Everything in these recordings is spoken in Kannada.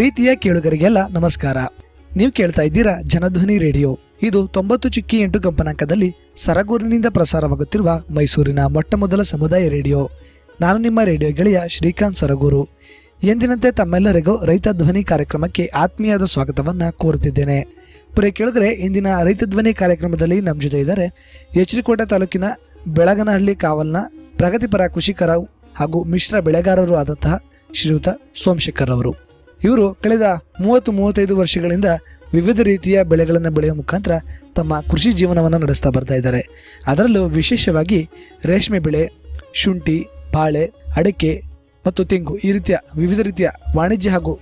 ಪ್ರೀತಿಯ ಕೇಳುಗರಿಗೆಲ್ಲ ನಮಸ್ಕಾರ. ನೀವು ಕೇಳ್ತಾ ಇದ್ದೀರಾ ಜನಧ್ವನಿ ರೇಡಿಯೋ. ಇದು ತೊಂಬತ್ತು ಚುಕ್ಕಿ ಎಂಟು ಕಂಪನಾಂಕದಲ್ಲಿ ಸರಗೂರಿನಿಂದ ಪ್ರಸಾರವಾಗುತ್ತಿರುವ ಮೈಸೂರಿನ ಮೊಟ್ಟ ಮೊದಲ ಸಮುದಾಯ ರೇಡಿಯೋ. ನಾನು ನಿಮ್ಮ ರೇಡಿಯೋ ಗೆಳೆಯ ಶ್ರೀಕಾಂತ್ ಸರಗೂರು. ಎಂದಿನಂತೆ ತಮ್ಮೆಲ್ಲರಿಗೂ ರೈತ ಧ್ವನಿ ಕಾರ್ಯಕ್ರಮಕ್ಕೆ ಆತ್ಮೀಯದ ಸ್ವಾಗತವನ್ನು ಕೋರುತ್ತಿದ್ದೇನೆ. ಪ್ರಿಯ ಕೇಳಿದ್ರೆ, ಇಂದಿನ ರೈತ ಧ್ವನಿ ಕಾರ್ಯಕ್ರಮದಲ್ಲಿ ನಮ್ಮ ಜೊತೆ ಇದ್ದಾರೆ ಎಚರಿಕೋಟೆ ತಾಲೂಕಿನ ಬೆಳಗನಹಳ್ಳಿ ಕಾವಲ್ನ ಪ್ರಗತಿಪರ ಕೃಷಿಕರ ಹಾಗೂ ಮಿಶ್ರ ಬೆಳೆಗಾರರು ಆದಂತಹ ಶ್ರೀಯುತ ಸೋಮಶೇಖರ್ ಅವರು. ಇವರು ಕಳೆದ ಮೂವತ್ತು ಮೂವತ್ತೈದು ವರ್ಷಗಳಿಂದ ವಿವಿಧ ರೀತಿಯ ಬೆಳೆಗಳನ್ನು ಬೆಳೆಯುವ ಮುಖಾಂತರ ತಮ್ಮ ಕೃಷಿ ಜೀವನವನ್ನು ನಡೆಸ್ತಾ ಬರ್ತಾ ಇದ್ದಾರೆ. ಅದರಲ್ಲೂ ವಿಶೇಷವಾಗಿ ರೇಷ್ಮೆ ಬೆಳೆ, ಶುಂಠಿ, ಬಾಳೆ, ಅಡಿಕೆ ಮತ್ತು ತೆಂಗು ಈ ರೀತಿಯ ವಿವಿಧ ರೀತಿಯ ವಾಣಿಜ್ಯ ಹಾಗೂ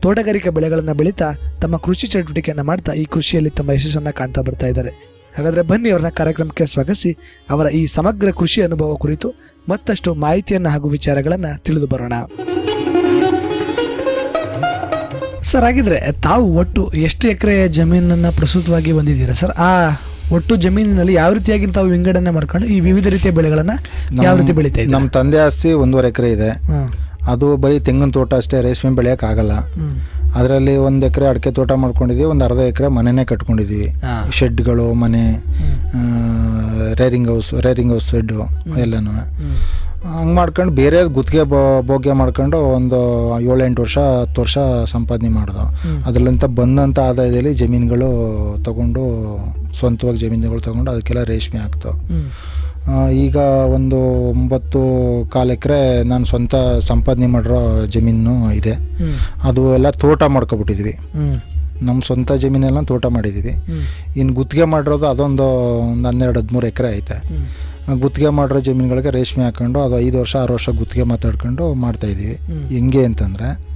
ತೋಟಗಾರಿಕಾ ಬೆಳೆಗಳನ್ನು ಬೆಳೀತಾ ತಮ್ಮ ಕೃಷಿ ಚಟುವಟಿಕೆಯನ್ನು ಮಾಡ್ತಾ ಈ ಕೃಷಿಯಲ್ಲಿ ತಮ್ಮ ಯಶಸ್ಸನ್ನು ಕಾಣ್ತಾ ಬರ್ತಾ ಇದ್ದಾರೆ. ಹಾಗಾದರೆ ಬನ್ನಿ ಅವರನ್ನ ಕಾರ್ಯಕ್ರಮಕ್ಕೆ ಸ್ವಾಗತಿಸಿ. ಅವರ ಈ ಸಮಗ್ರ ಕೃಷಿ ಅನುಭವ ಕುರಿತು ಮತ್ತಷ್ಟು ಮಾಹಿತಿಯನ್ನು ಹಾಗೂ ವಿಚಾರಗಳನ್ನು ತಿಳಿದು ಬರೋಣ. ಸರ್ ಹಾಗಿದ್ರೆ ತಾವು ಒಟ್ಟು ಎಷ್ಟು ಎಕರೆ ಜಮೀನನ್ನು ಪ್ರಸ್ತುತವಾಗಿ ಬಂದಿದ್ದೀರಾ ಸರ್? ಆ ಒಟ್ಟು ಜಮೀನಿನಲ್ಲಿ ಯಾವ ರೀತಿಯಾಗಿ ತಾವು ವಿಂಗಡಣೆ ಮಾಡ್ಕೊಂಡು ಈ ವಿವಿಧ ರೀತಿಯ ಬೆಳೆಗಳನ್ನ ಯಾವ ರೀತಿ ಬೆಳೀತಾ ನಮ್ಮ ತಂದೆ ಆಸ್ತಿ ಒಂದೂವರೆ ಎಕರೆ ಇದೆ. ಅದು ಬರೀ ತೆಂಗಿನ ತೋಟ ಅಷ್ಟೇ ರೇಷ್ಮೆ ಬೆಳೆಯೋಕ್ಕಾಗಲ್ಲ. ಆಗಲ್ಲ ಅದರಲ್ಲಿ ಒಂದು ಎಕರೆ ಅಡಿಕೆ ತೋಟ ಮಾಡ್ಕೊಂಡಿದ್ದೀವಿ ಒಂದು ಅರ್ಧ ಎಕರೆ ಮನೆನೇ ಕಟ್ಕೊಂಡಿದ್ದೀವಿ. ಶೆಡ್ಗಳು ಮನೆ rearing house rearing house shed ಎಲ್ಲನೂ. ಹಂಗೆ ಮಾಡ್ಕೊಂಡು ಬೇರೆ ಗುತ್ತಿಗೆ ಭೋಗ್ಯ ಮಾಡ್ಕೊಂಡು ಒಂದು ಏಳೆಂಟು ವರ್ಷ ಹತ್ತು ವರ್ಷ ಸಂಪಾದನೆ ಮಾಡಿದೋ ಅದ್ರಲ್ಲಂತ ಬಂದಂಥ ಆದಾಯದಲ್ಲಿ ಜಮೀನುಗಳು ತಗೊಂಡು ಸ್ವಂತವಾಗಿ ಜಮೀನುಗಳು ತಗೊಂಡು ಅದಕ್ಕೆಲ್ಲ ರೇಷ್ಮೆ ಹಾಕ್ತು ಈಗ ಒಂದು ಒಂಬತ್ತು ಕಾಲು ಎಕರೆ ನಾನು ಸ್ವಂತ ಸಂಪಾದನೆ ಮಾಡಿರೋ ಜಮೀನು ಇದೆ. ಅದು ಎಲ್ಲ ತೋಟ ಮಾಡ್ಕೊಬಿಟ್ಟಿದ್ವಿ. ನಮ್ಮ ಸ್ವಂತ ಜಮೀನೆಲ್ಲ ತೋಟ ಮಾಡಿದ್ದೀವಿ. ಇನ್ನು ಗುತ್ತಿಗೆ ಮಾಡಿರೋದು ಅದೊಂದು ಒಂದು ಹನ್ನೆರಡು ಹದಿಮೂರು ಎಕರೆ ಐತೆ. ಗುತ್ತಿಗೆ ಮಾಡಿರೋ ಜಮೀನುಗಳಿಗೆ ರೇಷ್ಮೆ ಹಾಕೊಂಡು ಅದು ಐದು ವರ್ಷ ಆರು ವರ್ಷ ಗುತ್ತಿಗೆ ಮಾತಾಡ್ಕೊಂಡು ಮಾಡ್ತಾಯಿದ್ದೀವಿ ಹೆಂಗೆ ಅಂತಂದರೆ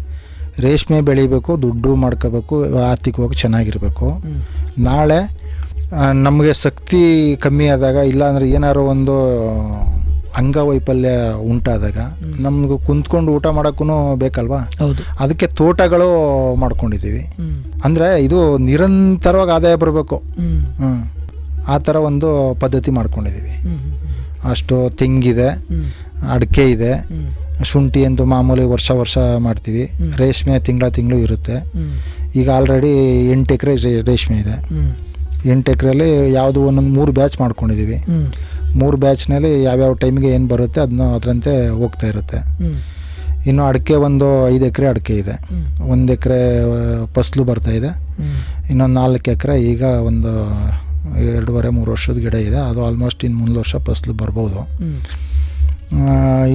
ರೇಷ್ಮೆ ಬೆಳಿಬೇಕು ದುಡ್ಡು ಮಾಡ್ಕೋಬೇಕು ಆರ್ಥಿಕವಾಗಿ ಚೆನ್ನಾಗಿರಬೇಕು. ನಾಳೆ ನಮಗೆ ಶಕ್ತಿ ಕಮ್ಮಿ ಆದಾಗ ಇಲ್ಲಾಂದರೆ ಏನಾರು ಒಂದು ಅಂಗವೈಫಲ್ಯ ಉಂಟಾದಾಗ ನಮ್ಗೆ ಕುಂತ್ಕೊಂಡು ಊಟ ಮಾಡೋಕ್ಕೂ ಬೇಕಲ್ವಾ? ಹೌದು. ಅದಕ್ಕೆ ತೋಟಗಳು ಮಾಡ್ಕೊಂಡಿದ್ದೀವಿ. ಅಂದರೆ ಇದು ನಿರಂತರವಾಗಿ ಆದಾಯ ಬರಬೇಕು. ಆ ಥರ ಒಂದು ಪದ್ಧತಿ ಮಾಡ್ಕೊಂಡಿದ್ದೀವಿ. ಅಷ್ಟು ತೆಂಗಿದೆ. ಅಡಿಕೆ ಇದೆ. ಶುಂಠಿ ಅಂತೂ ಮಾಮೂಲಿ ವರ್ಷ ವರ್ಷ ಮಾಡ್ತೀವಿ. ರೇಷ್ಮೆ ತಿಂಗಳ ತಿಂಗಳು ಇರುತ್ತೆ. ಈಗ ಆಲ್ರೆಡಿ ಎಂಟು ಎಕರೆ ರೇಷ್ಮೆ ಇದೆ. ಎಂಟು ಎಕರೆಯಲ್ಲಿ ಯಾವುದು ಒಂದೊಂದು ಮೂರು ಬ್ಯಾಚ್ ಮಾಡ್ಕೊಂಡಿದ್ದೀವಿ. ಮೂರು ಬ್ಯಾಚ್ನಲ್ಲಿ ಯಾವ್ಯಾವ ಟೈಮಿಗೆ ಏನು ಬರುತ್ತೆ ಅದನ್ನ ಅದರಂತೆ ಹೋಗ್ತಾ ಇರುತ್ತೆ. ಇನ್ನು ಅಡಿಕೆ ಒಂದು ಐದು ಎಕರೆ ಅಡಿಕೆ ಇದೆ. ಒಂದು ಎಕರೆ ಫಸ್ಲು ಬರ್ತಾ ಇದೆ. ಇನ್ನೊಂದು ನಾಲ್ಕು ಎಕರೆ ಈಗ ಒಂದು ಎರಡೂವರೆ ಮೂರು ವರ್ಷದ ಗಿಡ ಇದೆ. ಅದು ಆಲ್ಮೋಸ್ಟ್ ಇನ್ನು ಮುಂದೆ ವರ್ಷ ಫಸ್ಲು ಬರ್ಬೋದು.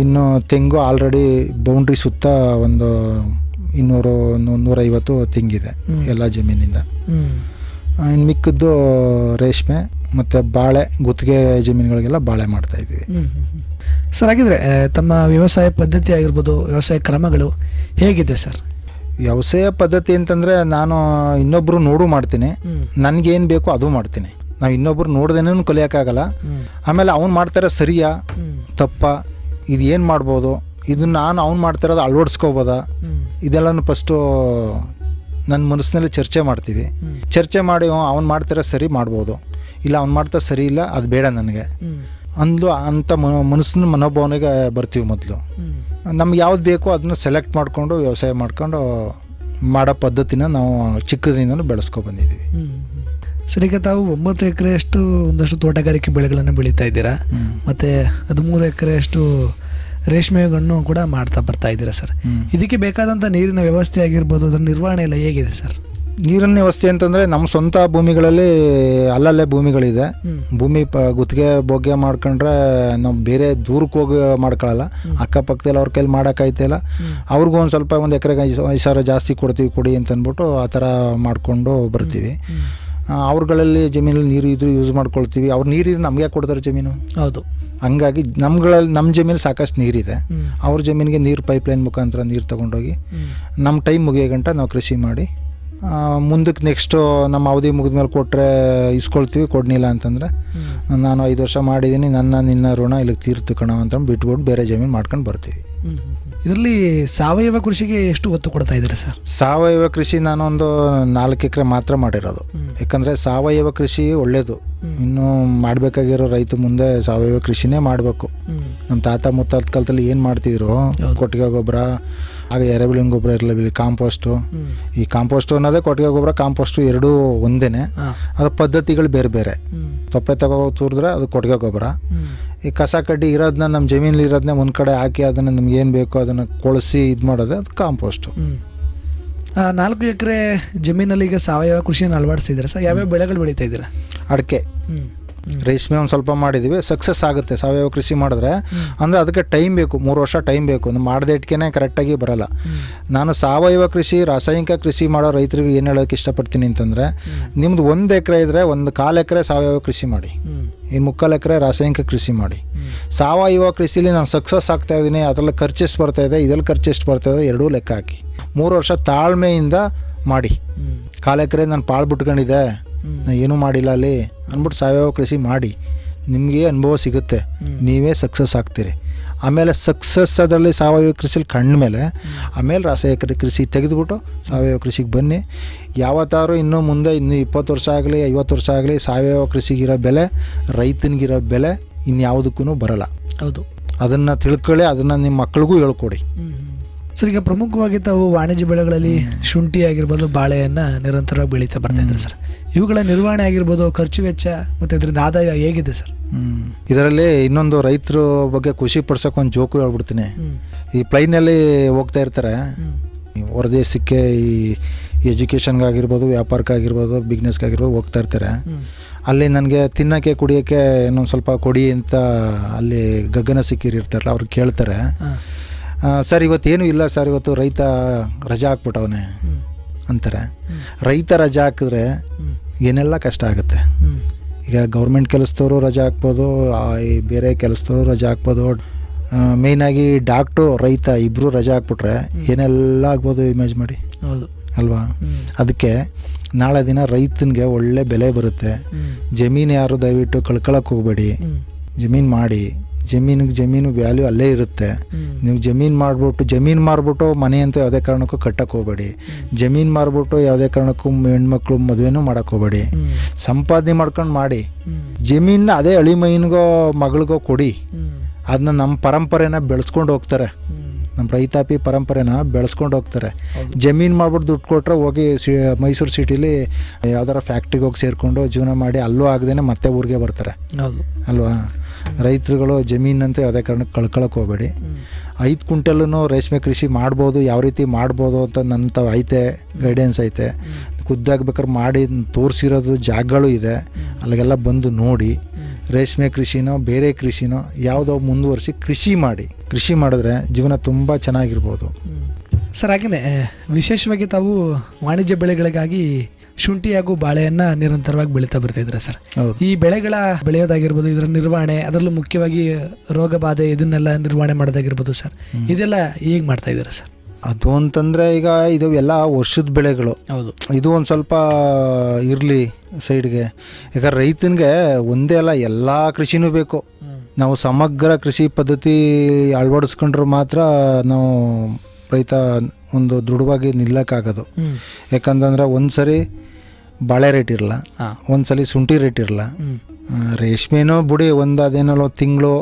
ಇನ್ನು ತೆಂಗು ಆಲ್ರೆಡಿ ಬೌಂಡ್ರಿ ಸುತ್ತ ಒಂದು ಇನ್ನೂರು ಒಂದು ನೂರೈವತ್ತು ತೆಂಗಿದೆ ಎಲ್ಲ ಜಮೀನಿಂದ. ಇನ್ನು ಮಿಕ್ಕಿದ್ದು ರೇಷ್ಮೆ ಮತ್ತು ಬಾಳೆ ಗುತ್ತಿಗೆ ಜಮೀನುಗಳಿಗೆಲ್ಲ ಬಾಳೆ ಮಾಡ್ತಾಯಿದ್ದೀವಿ. ಸರ್ ಹಾಗಿದ್ರೆ ತಮ್ಮ ವ್ಯವಸಾಯ ಪದ್ಧತಿ ಆಗಿರ್ಬೋದು ವ್ಯವಸಾಯ ಕ್ರಮಗಳು ಹೇಗಿದೆ ಸರ್? ವ್ಯವಸಾಯ ಪದ್ಧತಿ ಅಂತಂದರೆ ನಾನು ಇನ್ನೊಬ್ಬರು ನೋಡು ಮಾಡ್ತೀನಿ. ನನಗೇನು ಬೇಕೋ ಅದು ಮಾಡ್ತೀನಿ. ನಾವು ಇನ್ನೊಬ್ರು ನೋಡ್ದೇನೂ ಕಲಿಯೋಕ್ಕಾಗಲ್ಲ. ಹ್ಮ್. ಆಮೇಲೆ ಅವ್ನು ಮಾಡ್ತಾರೆ ಸರಿಯಾ. ತಪ್ಪ. ಇದು ಏನು ಮಾಡ್ಬೋದು? ಇದನ್ನ ನಾನು ಅವ್ನು ಮಾಡ್ತಿರೋದು ಅಳವಡಿಸ್ಕೋಬೋದಾ? ಇದೆಲ್ಲ ಇದೆಲ್ಲನೂ ಫಸ್ಟು ನನ್ನ ಮನಸ್ಸಿನಲ್ಲಿ ಚರ್ಚೆ ಮಾಡ್ತೀವಿ. ಚರ್ಚೆ ಮಾಡಿ ಅವ್ನು ಮಾಡ್ತಿರೋ ಸರಿ ಮಾಡ್ಬೋದು. ಇಲ್ಲ ಅವ್ನು ಮಾಡ್ತಾ ಸರಿ ಇಲ್ಲ ಅದು ಬೇಡ ನನಗೆ. ಅಂದ್ಲು ಅಂಥ ಮನ ಮನಸ್ಸಿನ ಮನೋಭಾವನೆಗೆ ಬರ್ತೀವಿ ಮೊದಲು. ನಮ್ಗೆ ಯಾವ್ದು ಬೇಕೋ ಅದನ್ನ ಸೆಲೆಕ್ಟ್ ಮಾಡಿಕೊಂಡು ವ್ಯವಸಾಯ ಮಾಡ್ಕೊಂಡು ಮಾಡೋ ಪದ್ಧತಿನ ನಾವು ಚಿಕ್ಕದಿಂದ ಬೆಳೆಸ್ಕೊ ಬಂದಿದ್ದೀವಿ. ಸರ್ ಈಗ ತಾವು ಒಂಬತ್ತು ಎಕರೆಯಷ್ಟು ಒಂದಷ್ಟು ತೋಟಗಾರಿಕೆ ಬೆಳೆಗಳನ್ನು ಬೆಳೀತಾ ಇದ್ದೀರಾ? ಮತ್ತು ಹದಿಮೂರು ಎಕರೆಯಷ್ಟು ಹಣ್ಣು ಕೂಡ ಮಾಡ್ತಾ ಬರ್ತಾ ಇದ್ದೀರಾ ಸರ್? ಇದಕ್ಕೆ ಬೇಕಾದಂಥ ನೀರಿನ ವ್ಯವಸ್ಥೆ ಆಗಿರ್ಬೋದು ಅದರ ನಿರ್ವಹಣೆ ಎಲ್ಲ ಹೇಗಿದೆ ಸರ್? ನೀರಿನ ವ್ಯವಸ್ಥೆ ಅಂತಂದರೆ ನಮ್ಮ ಸ್ವಂತ ಭೂಮಿಗಳಲ್ಲಿ ಅಲ್ಲಲ್ಲೇ ಭೂಮಿಗಳಿದೆ. ಭೂಮಿ ಪ ಗುತ್ತಿಗೆ ಭೋಗ್ಯ ಮಾಡ್ಕೊಂಡ್ರೆ ನಾವು ಬೇರೆ ದೂರಕ್ಕೆ ಹೋಗಿ ಮಾಡ್ಕೊಳ್ಳಲ್ಲ ಅಕ್ಕಪಕ್ಕದಲ್ಲಿ ಅವ್ರ ಕೈಲಿ ಮಾಡೋಕ್ಕಾಯ್ತಿಲ್ಲ ಅವ್ರಿಗೂ ಒಂದು ಸ್ವಲ್ಪ ಒಂದು ಎಕರೆಗೆ ಐದು ಸಾವಿರ ಜಾಸ್ತಿ ಕೊಡ್ತೀವಿ ಕೊಡಿ ಅಂತಂದ್ಬಿಟ್ಟು ಆ ಥರ ಮಾಡಿಕೊಂಡು ಬರ್ತೀವಿ. ಅವ್ರುಗಳಲ್ಲಿ ಜಮೀನಲ್ಲಿ ನೀರು ಇದ್ರು ಯೂಸ್ ಮಾಡ್ಕೊಳ್ತೀವಿ. ಅವ್ರು ನೀರಿದ್ರೆ ನಮಗೆ ಕೊಡ್ತಾರೆ ಜಮೀನು? ಹೌದು. ಹಂಗಾಗಿ ನಮ್ಗಳಲ್ಲಿ ನಮ್ಮ ಜಮೀನಲ್ಲಿ ಸಾಕಷ್ಟು ನೀರಿದೆ. ಅವ್ರ ಜಮೀನಿಗೆ ನೀರು ಪೈಪ್ಲೈನ್ ಮುಖಾಂತರ ನೀರು ತೊಗೊಂಡೋಗಿ ನಮ್ಮ ಟೈಮ್ ಮುಗಿಯೋ ಗಂಟ ನಾವು ಕೃಷಿ ಮಾಡಿ ಮುಂದಕ್ಕೆ ನೆಕ್ಸ್ಟು ನಮ್ಮ ಅವಧಿ ಮುಗಿದ ಮೇಲೆ ಕೊಟ್ಟರೆ ಇಸ್ಕೊಳ್ತೀವಿ ಕೊಡ್ನಿಲ್ಲ ಅಂತಂದರೆ. ನಾನು ಐದು ವರ್ಷ ಮಾಡಿದ್ದೀನಿ ನನ್ನ ನಿನ್ನ ಋಣ ಇಲ್ಲಿಗೆ ತೀರ್ತು ಕಣ ಅಂತ ಬಿಟ್ಬಿಟ್ಟು ಬೇರೆ ಜಮೀನು ಮಾಡ್ಕೊಂಡು ಬರ್ತೀವಿ. ಇದರಲ್ಲಿ ಸಾವಯವ ಕೃಷಿಗೆ ಎಷ್ಟು ಒತ್ತು ಕೊಡ್ತಾ ಇದ್ದಾರೆ ಸರ್? ಸಾವಯವ ಕೃಷಿ ನಾನೊಂದು ನಾಲ್ಕು ಎಕರೆ ಮಾತ್ರ ಮಾಡಿರೋದು. ಯಾಕಂದರೆ ಸಾವಯವ ಕೃಷಿ ಒಳ್ಳೆಯದು ಇನ್ನು ಮಾಡಬೇಕಾಗಿರೋ ರೈತ ಮುಂದೆ ಸಾವಯವ ಕೃಷಿನೇ ಮಾಡಬೇಕು. ನಮ್ಮ ತಾತ ಮುತ್ತಾತ ಕಾಲದಲ್ಲಿ ಏನು ಮಾಡ್ತಿದ್ರು? ಕೊಟ್ಟಿಗೆ ಗೊಬ್ಬರ ಆಗ ಎರೆಬಿಳಿನ ಗೊಬ್ಬರ ಇರಲಿಲ್ಲ ಕಾಂಪೋಸ್ಟು. ಈ ಕಾಂಪೋಸ್ಟು ಅನ್ನೋದೇ ಕೊಟ್ಟಿಗೆ ಗೊಬ್ಬರ ಕಾಂಪೋಸ್ಟು ಎರಡೂ ಒಂದೇನೆ. ಹಾಂ. ಅದು ಪದ್ಧತಿಗಳು ಬೇರೆ ಬೇರೆ. ತೊಪ್ಪೆ ತಗೋ ತೂರಿದ್ರೆ ಅದು ಕೊಟ್ಟಿಗೆ ಗೊಬ್ಬರ. ಈ ಕಸ ಕಡ್ಡಿ ಇರೋದನ್ನ ನಮ್ಮ ಜಮೀನಲ್ಲಿ ಇರೋದನ್ನ ಒಂದು ಕಡೆ ಹಾಕಿ ಅದನ್ನು ನಮ್ಗೆ ಏನು ಬೇಕೋ ಅದನ್ನು ಕೊಳಿಸಿ ಇದು ಮಾಡೋದು ಅದು ಕಾಂಪೋಸ್ಟು. ನಾಲ್ಕು ಎಕರೆ ಜಮೀನಲ್ಲಿ ಈಗ ಸಾವಯವ ಕೃಷಿಯನ್ನು ಅಳವಡಿಸಿದ್ರೆ ಸರ್? ಯಾವ್ಯಾವ ಬೆಳೆಗಳು ಬೆಳೀತಾ ಇದ್ದೀರಾ? ಅಡಿಕೆ. ರೇಷ್ಮೆ ಒಂದು ಸ್ವಲ್ಪ ಮಾಡಿದ್ದೀವಿ ಸಕ್ಸಸ್ ಆಗುತ್ತೆ. ಸಾವಯವ ಕೃಷಿ ಮಾಡಿದ್ರೆ ಅಂದರೆ ಅದಕ್ಕೆ ಟೈಮ್ ಬೇಕು. ಮೂರು ವರ್ಷ ಟೈಮ್ ಬೇಕು. ಮಾಡದೇ ಇಟ್ಕೆನೆ ಕರೆಕ್ಟಾಗಿ ಬರಲ್ಲ. ನಾನು ಸಾವಯವ ಕೃಷಿ, ರಾಸಾಯನಿಕ ಕೃಷಿ ಮಾಡೋ ರೈತರಿಗೆ ಏನು ಹೇಳೋಕ್ಕೆ ಇಷ್ಟಪಡ್ತೀನಿ ಅಂತಂದರೆ ನಿಮ್ದು ಒಂದು ಎಕರೆ ಇದ್ದರೆ ಒಂದು ಕಾಲು ಎಕರೆ ಸಾವಯವ ಕೃಷಿ ಮಾಡಿ. ಇನ್ನು ಮುಕ್ಕಾಲು ಎಕರೆ ರಾಸಾಯನಿಕ ಕೃಷಿ ಮಾಡಿ. ಸಾವಯವ ಕೃಷಿಲಿ ನಾನು ಸಕ್ಸಸ್ ಆಗ್ತಾ ಇದ್ದೀನಿ ಅದರಲ್ಲಿ ಖರ್ಚು ಬರ್ತಾ ಇದೆ. ಇದರಲ್ಲಿ ಖರ್ಚು ಎಷ್ಟು ಬರ್ತಾ ಇದೆ. ಎರಡೂ ಲೆಕ್ಕ ಹಾಕಿ. ಮೂರು ವರ್ಷ ತಾಳ್ಮೆಯಿಂದ ಮಾಡಿ. ಕಾಲು ಎಕರೆ ನಾನು ಪಾಳು ಬಿಟ್ಕೊಂಡಿದ್ದೆ. ನಾನು ಏನೂ ಮಾಡಿಲ್ಲ ಅಲ್ಲಿ. ಅಂದ್ಬಿಟ್ಟು ಸಾವಯವ ಕೃಷಿ ಮಾಡಿ. ನಿಮಗೆ ಅನುಭವ ಸಿಗುತ್ತೆ. ನೀವೇ ಸಕ್ಸಸ್ ಆಗ್ತೀರಿ. ಆಮೇಲೆ ಸಕ್ಸಸ್ ಅದರಲ್ಲಿ ಸಾವಯವ ಕೃಷಿಲಿ ಕಂಡ್ಮೇಲೆ ಆಮೇಲೆ ರಾಸಾಯನಿಕ ಕೃಷಿ ತೆಗೆದುಬಿಟ್ಟು ಸಾವಯವ ಕೃಷಿಗೆ ಬನ್ನಿ. ಯಾವತ್ತಾರು ಇನ್ನೂ ಮುಂದೆ ಇನ್ನು ಇಪ್ಪತ್ತು ವರ್ಷ ಆಗಲಿ ಐವತ್ತು ವರ್ಷ ಆಗಲಿ ಸಾವಯವ ಕೃಷಿಗಿರೋ ಬೆಲೆ ರೈತನಿಗಿರೋ ಬೆಲೆ ಇನ್ಯಾವುದಕ್ಕೂ ಬರಲ್ಲ. ಹೌದು. ಅದನ್ನು ತಿಳ್ಕೊಳ್ಳಿ ಅದನ್ನು ನಿಮ್ಮ ಮಕ್ಳಿಗೂ ಹೇಳ್ಕೊಡಿ. ಸರ್ ಈಗ ಪ್ರಮುಖವಾಗಿ ತಾವು ವಾಣಿಜ್ಯ ಬೆಳೆಗಳಲ್ಲಿ ಶುಂಠಿ ಆಗಿರ್ಬೋದು ಬಾಳೆಯನ್ನು ನಿರಂತರವಾಗಿ ಬೆಳೀತಾ ಬರ್ತಾ ಇದ್ದಾರೆ ಸರ್. ಇವುಗಳ ನಿರ್ವಹಣೆ ಆಗಿರ್ಬೋದು ಖರ್ಚು ವೆಚ್ಚ ಮತ್ತು ಇದರಿಂದ ಆದಾಯ ಹೇಗಿದೆ ಸರ್? ಇದರಲ್ಲಿ ಇನ್ನೊಂದು ರೈತರ ಬಗ್ಗೆ ಖುಷಿ ಪಡ್ಸೋಕೆ ಒಂದು ಜೋಕು ಹೇಳ್ಬಿಡ್ತೀನಿ. ಈ ಪ್ಲೈನಲ್ಲಿ ಹೋಗ್ತಾ ಇರ್ತಾರೆ. ಹೊರದೇಶಕ್ಕೆ ಈ ಎಜುಕೇಷನ್ಗಾಗಿರ್ಬೋದು ವ್ಯಾಪಾರಕ್ಕಾಗಿರ್ಬೋದು ಬಿಸ್ನೆಸ್ಗಾಗಿರ್ಬೋದು ಹೋಗ್ತಾ ಇರ್ತಾರೆ. ಅಲ್ಲಿ ನನಗೆ ತಿನ್ನೋಕ್ಕೆ ಕುಡಿಯೋಕ್ಕೆ ಇನ್ನೊಂದು ಸ್ವಲ್ಪ ಕೊಡಿ ಅಂತ ಅಲ್ಲಿ ಗಗನ ಸಿಕ್ಕಿರಿರ್ತಾರಲ್ಲ ಅವ್ರು ಕೇಳ್ತಾರೆ. ಸರ್ ಇವತ್ತೇನು ಇಲ್ಲ ಸರ್ ಇವತ್ತು ರೈತ ರಜಾ ಹಾಕ್ಬಿಟ್ಟವನೆ. ಅಂತಾರೆ. ರೈತ ರಜಾ ಹಾಕಿದ್ರೆ ಏನೆಲ್ಲ ಕಷ್ಟ ಆಗುತ್ತೆ? ಈಗ ಗೌರ್ಮೆಂಟ್ ಕೆಲಸದವರು ರಜಾ ಹಾಕ್ಬೋದು ಬೇರೆ ಕೆಲಸದವರು ರಜಾ ಹಾಕ್ಬೋದು ಮೇಯ್ನಾಗಿ ಡಾಕ್ಟ್ರು ರೈತ ಇಬ್ಬರು ರಜಾ ಹಾಕ್ಬಿಟ್ರೆ ಏನೆಲ್ಲ ಆಗ್ಬೋದು ಇಮೇಜ್ ಮಾಡಿ? ಹೌದು. ಅಲ್ವಾ? ಅದಕ್ಕೆ ನಾಳೆ ದಿನ ರೈತನಿಗೆ ಒಳ್ಳೆ ಬೆಲೆ ಬರುತ್ತೆ. ಜಮೀನು ಯಾರು ದಯವಿಟ್ಟು ಕಳ್ಕೊಳಕ್ಕೆ ಹೋಗಬೇಡಿ. ಜಮೀನು ಮಾಡಿ. ಜಮೀನಿಗೆ ಜಮೀನು ವ್ಯಾಲ್ಯೂ ಅಲ್ಲೇ ಇರುತ್ತೆ. ನೀವು ಜಮೀನು ಮಾಡಿಬಿಟ್ಟು ಜಮೀನು ಮಾರ್ಬಿಟ್ಟು ಮನೆ ಅಂತ ಯಾವುದೇ ಕಾರಣಕ್ಕೂ ಕಟ್ಟಕ್ಕೆ ಹೋಗಬೇಡಿ. ಜಮೀನು ಮಾರ್ಬಿಟ್ಟು ಯಾವುದೇ ಕಾರಣಕ್ಕೂ ಹೆಣ್ಮಕ್ಳು ಮದುವೆನೂ ಮಾಡಕ್ಕೆ ಹೋಗಬೇಡಿ. ಸಂಪಾದನೆ ಮಾಡ್ಕೊಂಡು ಮಾಡಿ. ಜಮೀನ್ನ ಅದೇ ಅಳಿಮೈನಿಗೋ ಮಗಳಿಗೋ ಕೊಡಿ. ಅದನ್ನ ನಮ್ಮ ಪರಂಪರೆನ ಬೆಳೆಸ್ಕೊಂಡು ಹೋಗ್ತಾರೆ. ನಮ್ಮ ರೈತಾಪಿ ಪರಂಪರೆನ ಬೆಳೆಸ್ಕೊಂಡು ಹೋಗ್ತಾರೆ. ಜಮೀನು ಮಾಡ್ಬಿಟ್ಟು ದುಡ್ಡು ಕೊಟ್ಟರೆ ಹೋಗಿ ಸಿ ಮೈಸೂರು ಸಿಟಿಲಿ ಯಾವ್ದಾರ ಫ್ಯಾಕ್ಟ್ರಿಗೆ ಹೋಗಿ ಸೇರಿಕೊಂಡು ಜೀವನ ಮಾಡಿ ಅಲ್ಲೂ ಆಗದೇನೆ ಮತ್ತೆ ಊರಿಗೆ ಬರ್ತಾರೆ. ಅಲ್ವಾ? ರೈತರುಗಳು ಜಮೀನಂತೆ ಯಾವುದೇ ಕಾರಣಕ್ಕೆ ಕಳ್ಕೊಳಕ್ಕೆ ಹೋಗಬೇಡಿ. ಐದು ಕುಂಟೆಲ್ಲೂ ರೇಷ್ಮೆ ಕೃಷಿ ಮಾಡ್ಬೋದು ಯಾವ ರೀತಿ ಮಾಡ್ಬೋದು ಅಂತ ನನ್ನ ತಾವ್ ಐತೆ ಗೈಡೆನ್ಸ್ ಐತೆ. ಖುದ್ದಾಗಿ ಬೇಕಾದ್ರೆ ಮಾಡಿ ತೋರಿಸಿರೋದು ಜಾಗಗಳು ಇದೆ. ಅಲ್ಲಿಗೆಲ್ಲ ಬಂದು ನೋಡಿ ರೇಷ್ಮೆ ಕೃಷಿನೋ ಬೇರೆ ಕೃಷಿನೋ ಯಾವುದೋ ಮುಂದುವರಿಸಿ ಕೃಷಿ ಮಾಡಿ. ಕೃಷಿ ಮಾಡಿದ್ರೆ ಜೀವನ ತುಂಬ ಚೆನ್ನಾಗಿರ್ಬೋದು. ಸರ್ ಹಾಗೆಯೇ ವಿಶೇಷವಾಗಿ ತಾವು ವಾಣಿಜ್ಯ ಬೆಳೆಗಳಿಗಾಗಿ ಶುಂಠಿ ಹಾಗೂ ಬಾಳೆಯನ್ನ ನಿರಂತರವಾಗಿ ಬೆಳೀತಾ ಬರ್ತಿದ್ರೆ ಸರ್. ಈ ಬೆಳೆಗಳ ಬೆಳೆಯೋದಾಗಿರ್ಬೋದು ಇದರ ನಿರ್ವಹಣೆ ಅದರಲ್ಲೂ ಮುಖ್ಯವಾಗಿ ರೋಗ ಬಾಧೆ ಇದನ್ನೆಲ್ಲ ನಿರ್ವಹಣೆ ಮಾಡೋದಾಗಿರ್ಬೋದು ಸರ್. ಇದೆಲ್ಲ ಈಗ ಮಾಡ್ತಾ ಇದ್ದಾರೆ ಸರ್? ಅದು ಅಂತಂದರೆ ಈಗ ಇದು ಎಲ್ಲ ವರ್ಷದ ಬೆಳೆಗಳು. ಹೌದು. ಇದು ಒಂದು ಸ್ವಲ್ಪ ಇರಲಿ ಸೈಡ್ಗೆ. ಯಾಕಂದ್ರೆ ರೈತನಿಗೆ ಒಂದೇ ಅಲ್ಲ ಎಲ್ಲ ಕೃಷಿನೂ ಬೇಕು. ನಾವು ಸಮಗ್ರ ಕೃಷಿ ಪದ್ಧತಿ ಅಳವಡಿಸ್ಕೊಂಡ್ರೆ ಮಾತ್ರ ನಾವು ರೈತ ಒಂದು ದೃಢವಾಗಿ ನಿಲ್ಲಕ್ಕಾಗೋದು. ಯಾಕಂತಂದ್ರೆ ಒಂದು ಸರಿ ಬಾಳೆ ರೇಟ್ ಇರಲ್ಲ. ಒಂದ್ಸಲಿ ಒಂದು ಸಲ ಶುಂಠಿ ರೇಟ್ ಇರಲ್ಲ. ರೇಷ್ಮೆನೋ ಬಿಡಿ ಒಂದು ಅದೇನಲ್ಲ ತಿಂಗಳು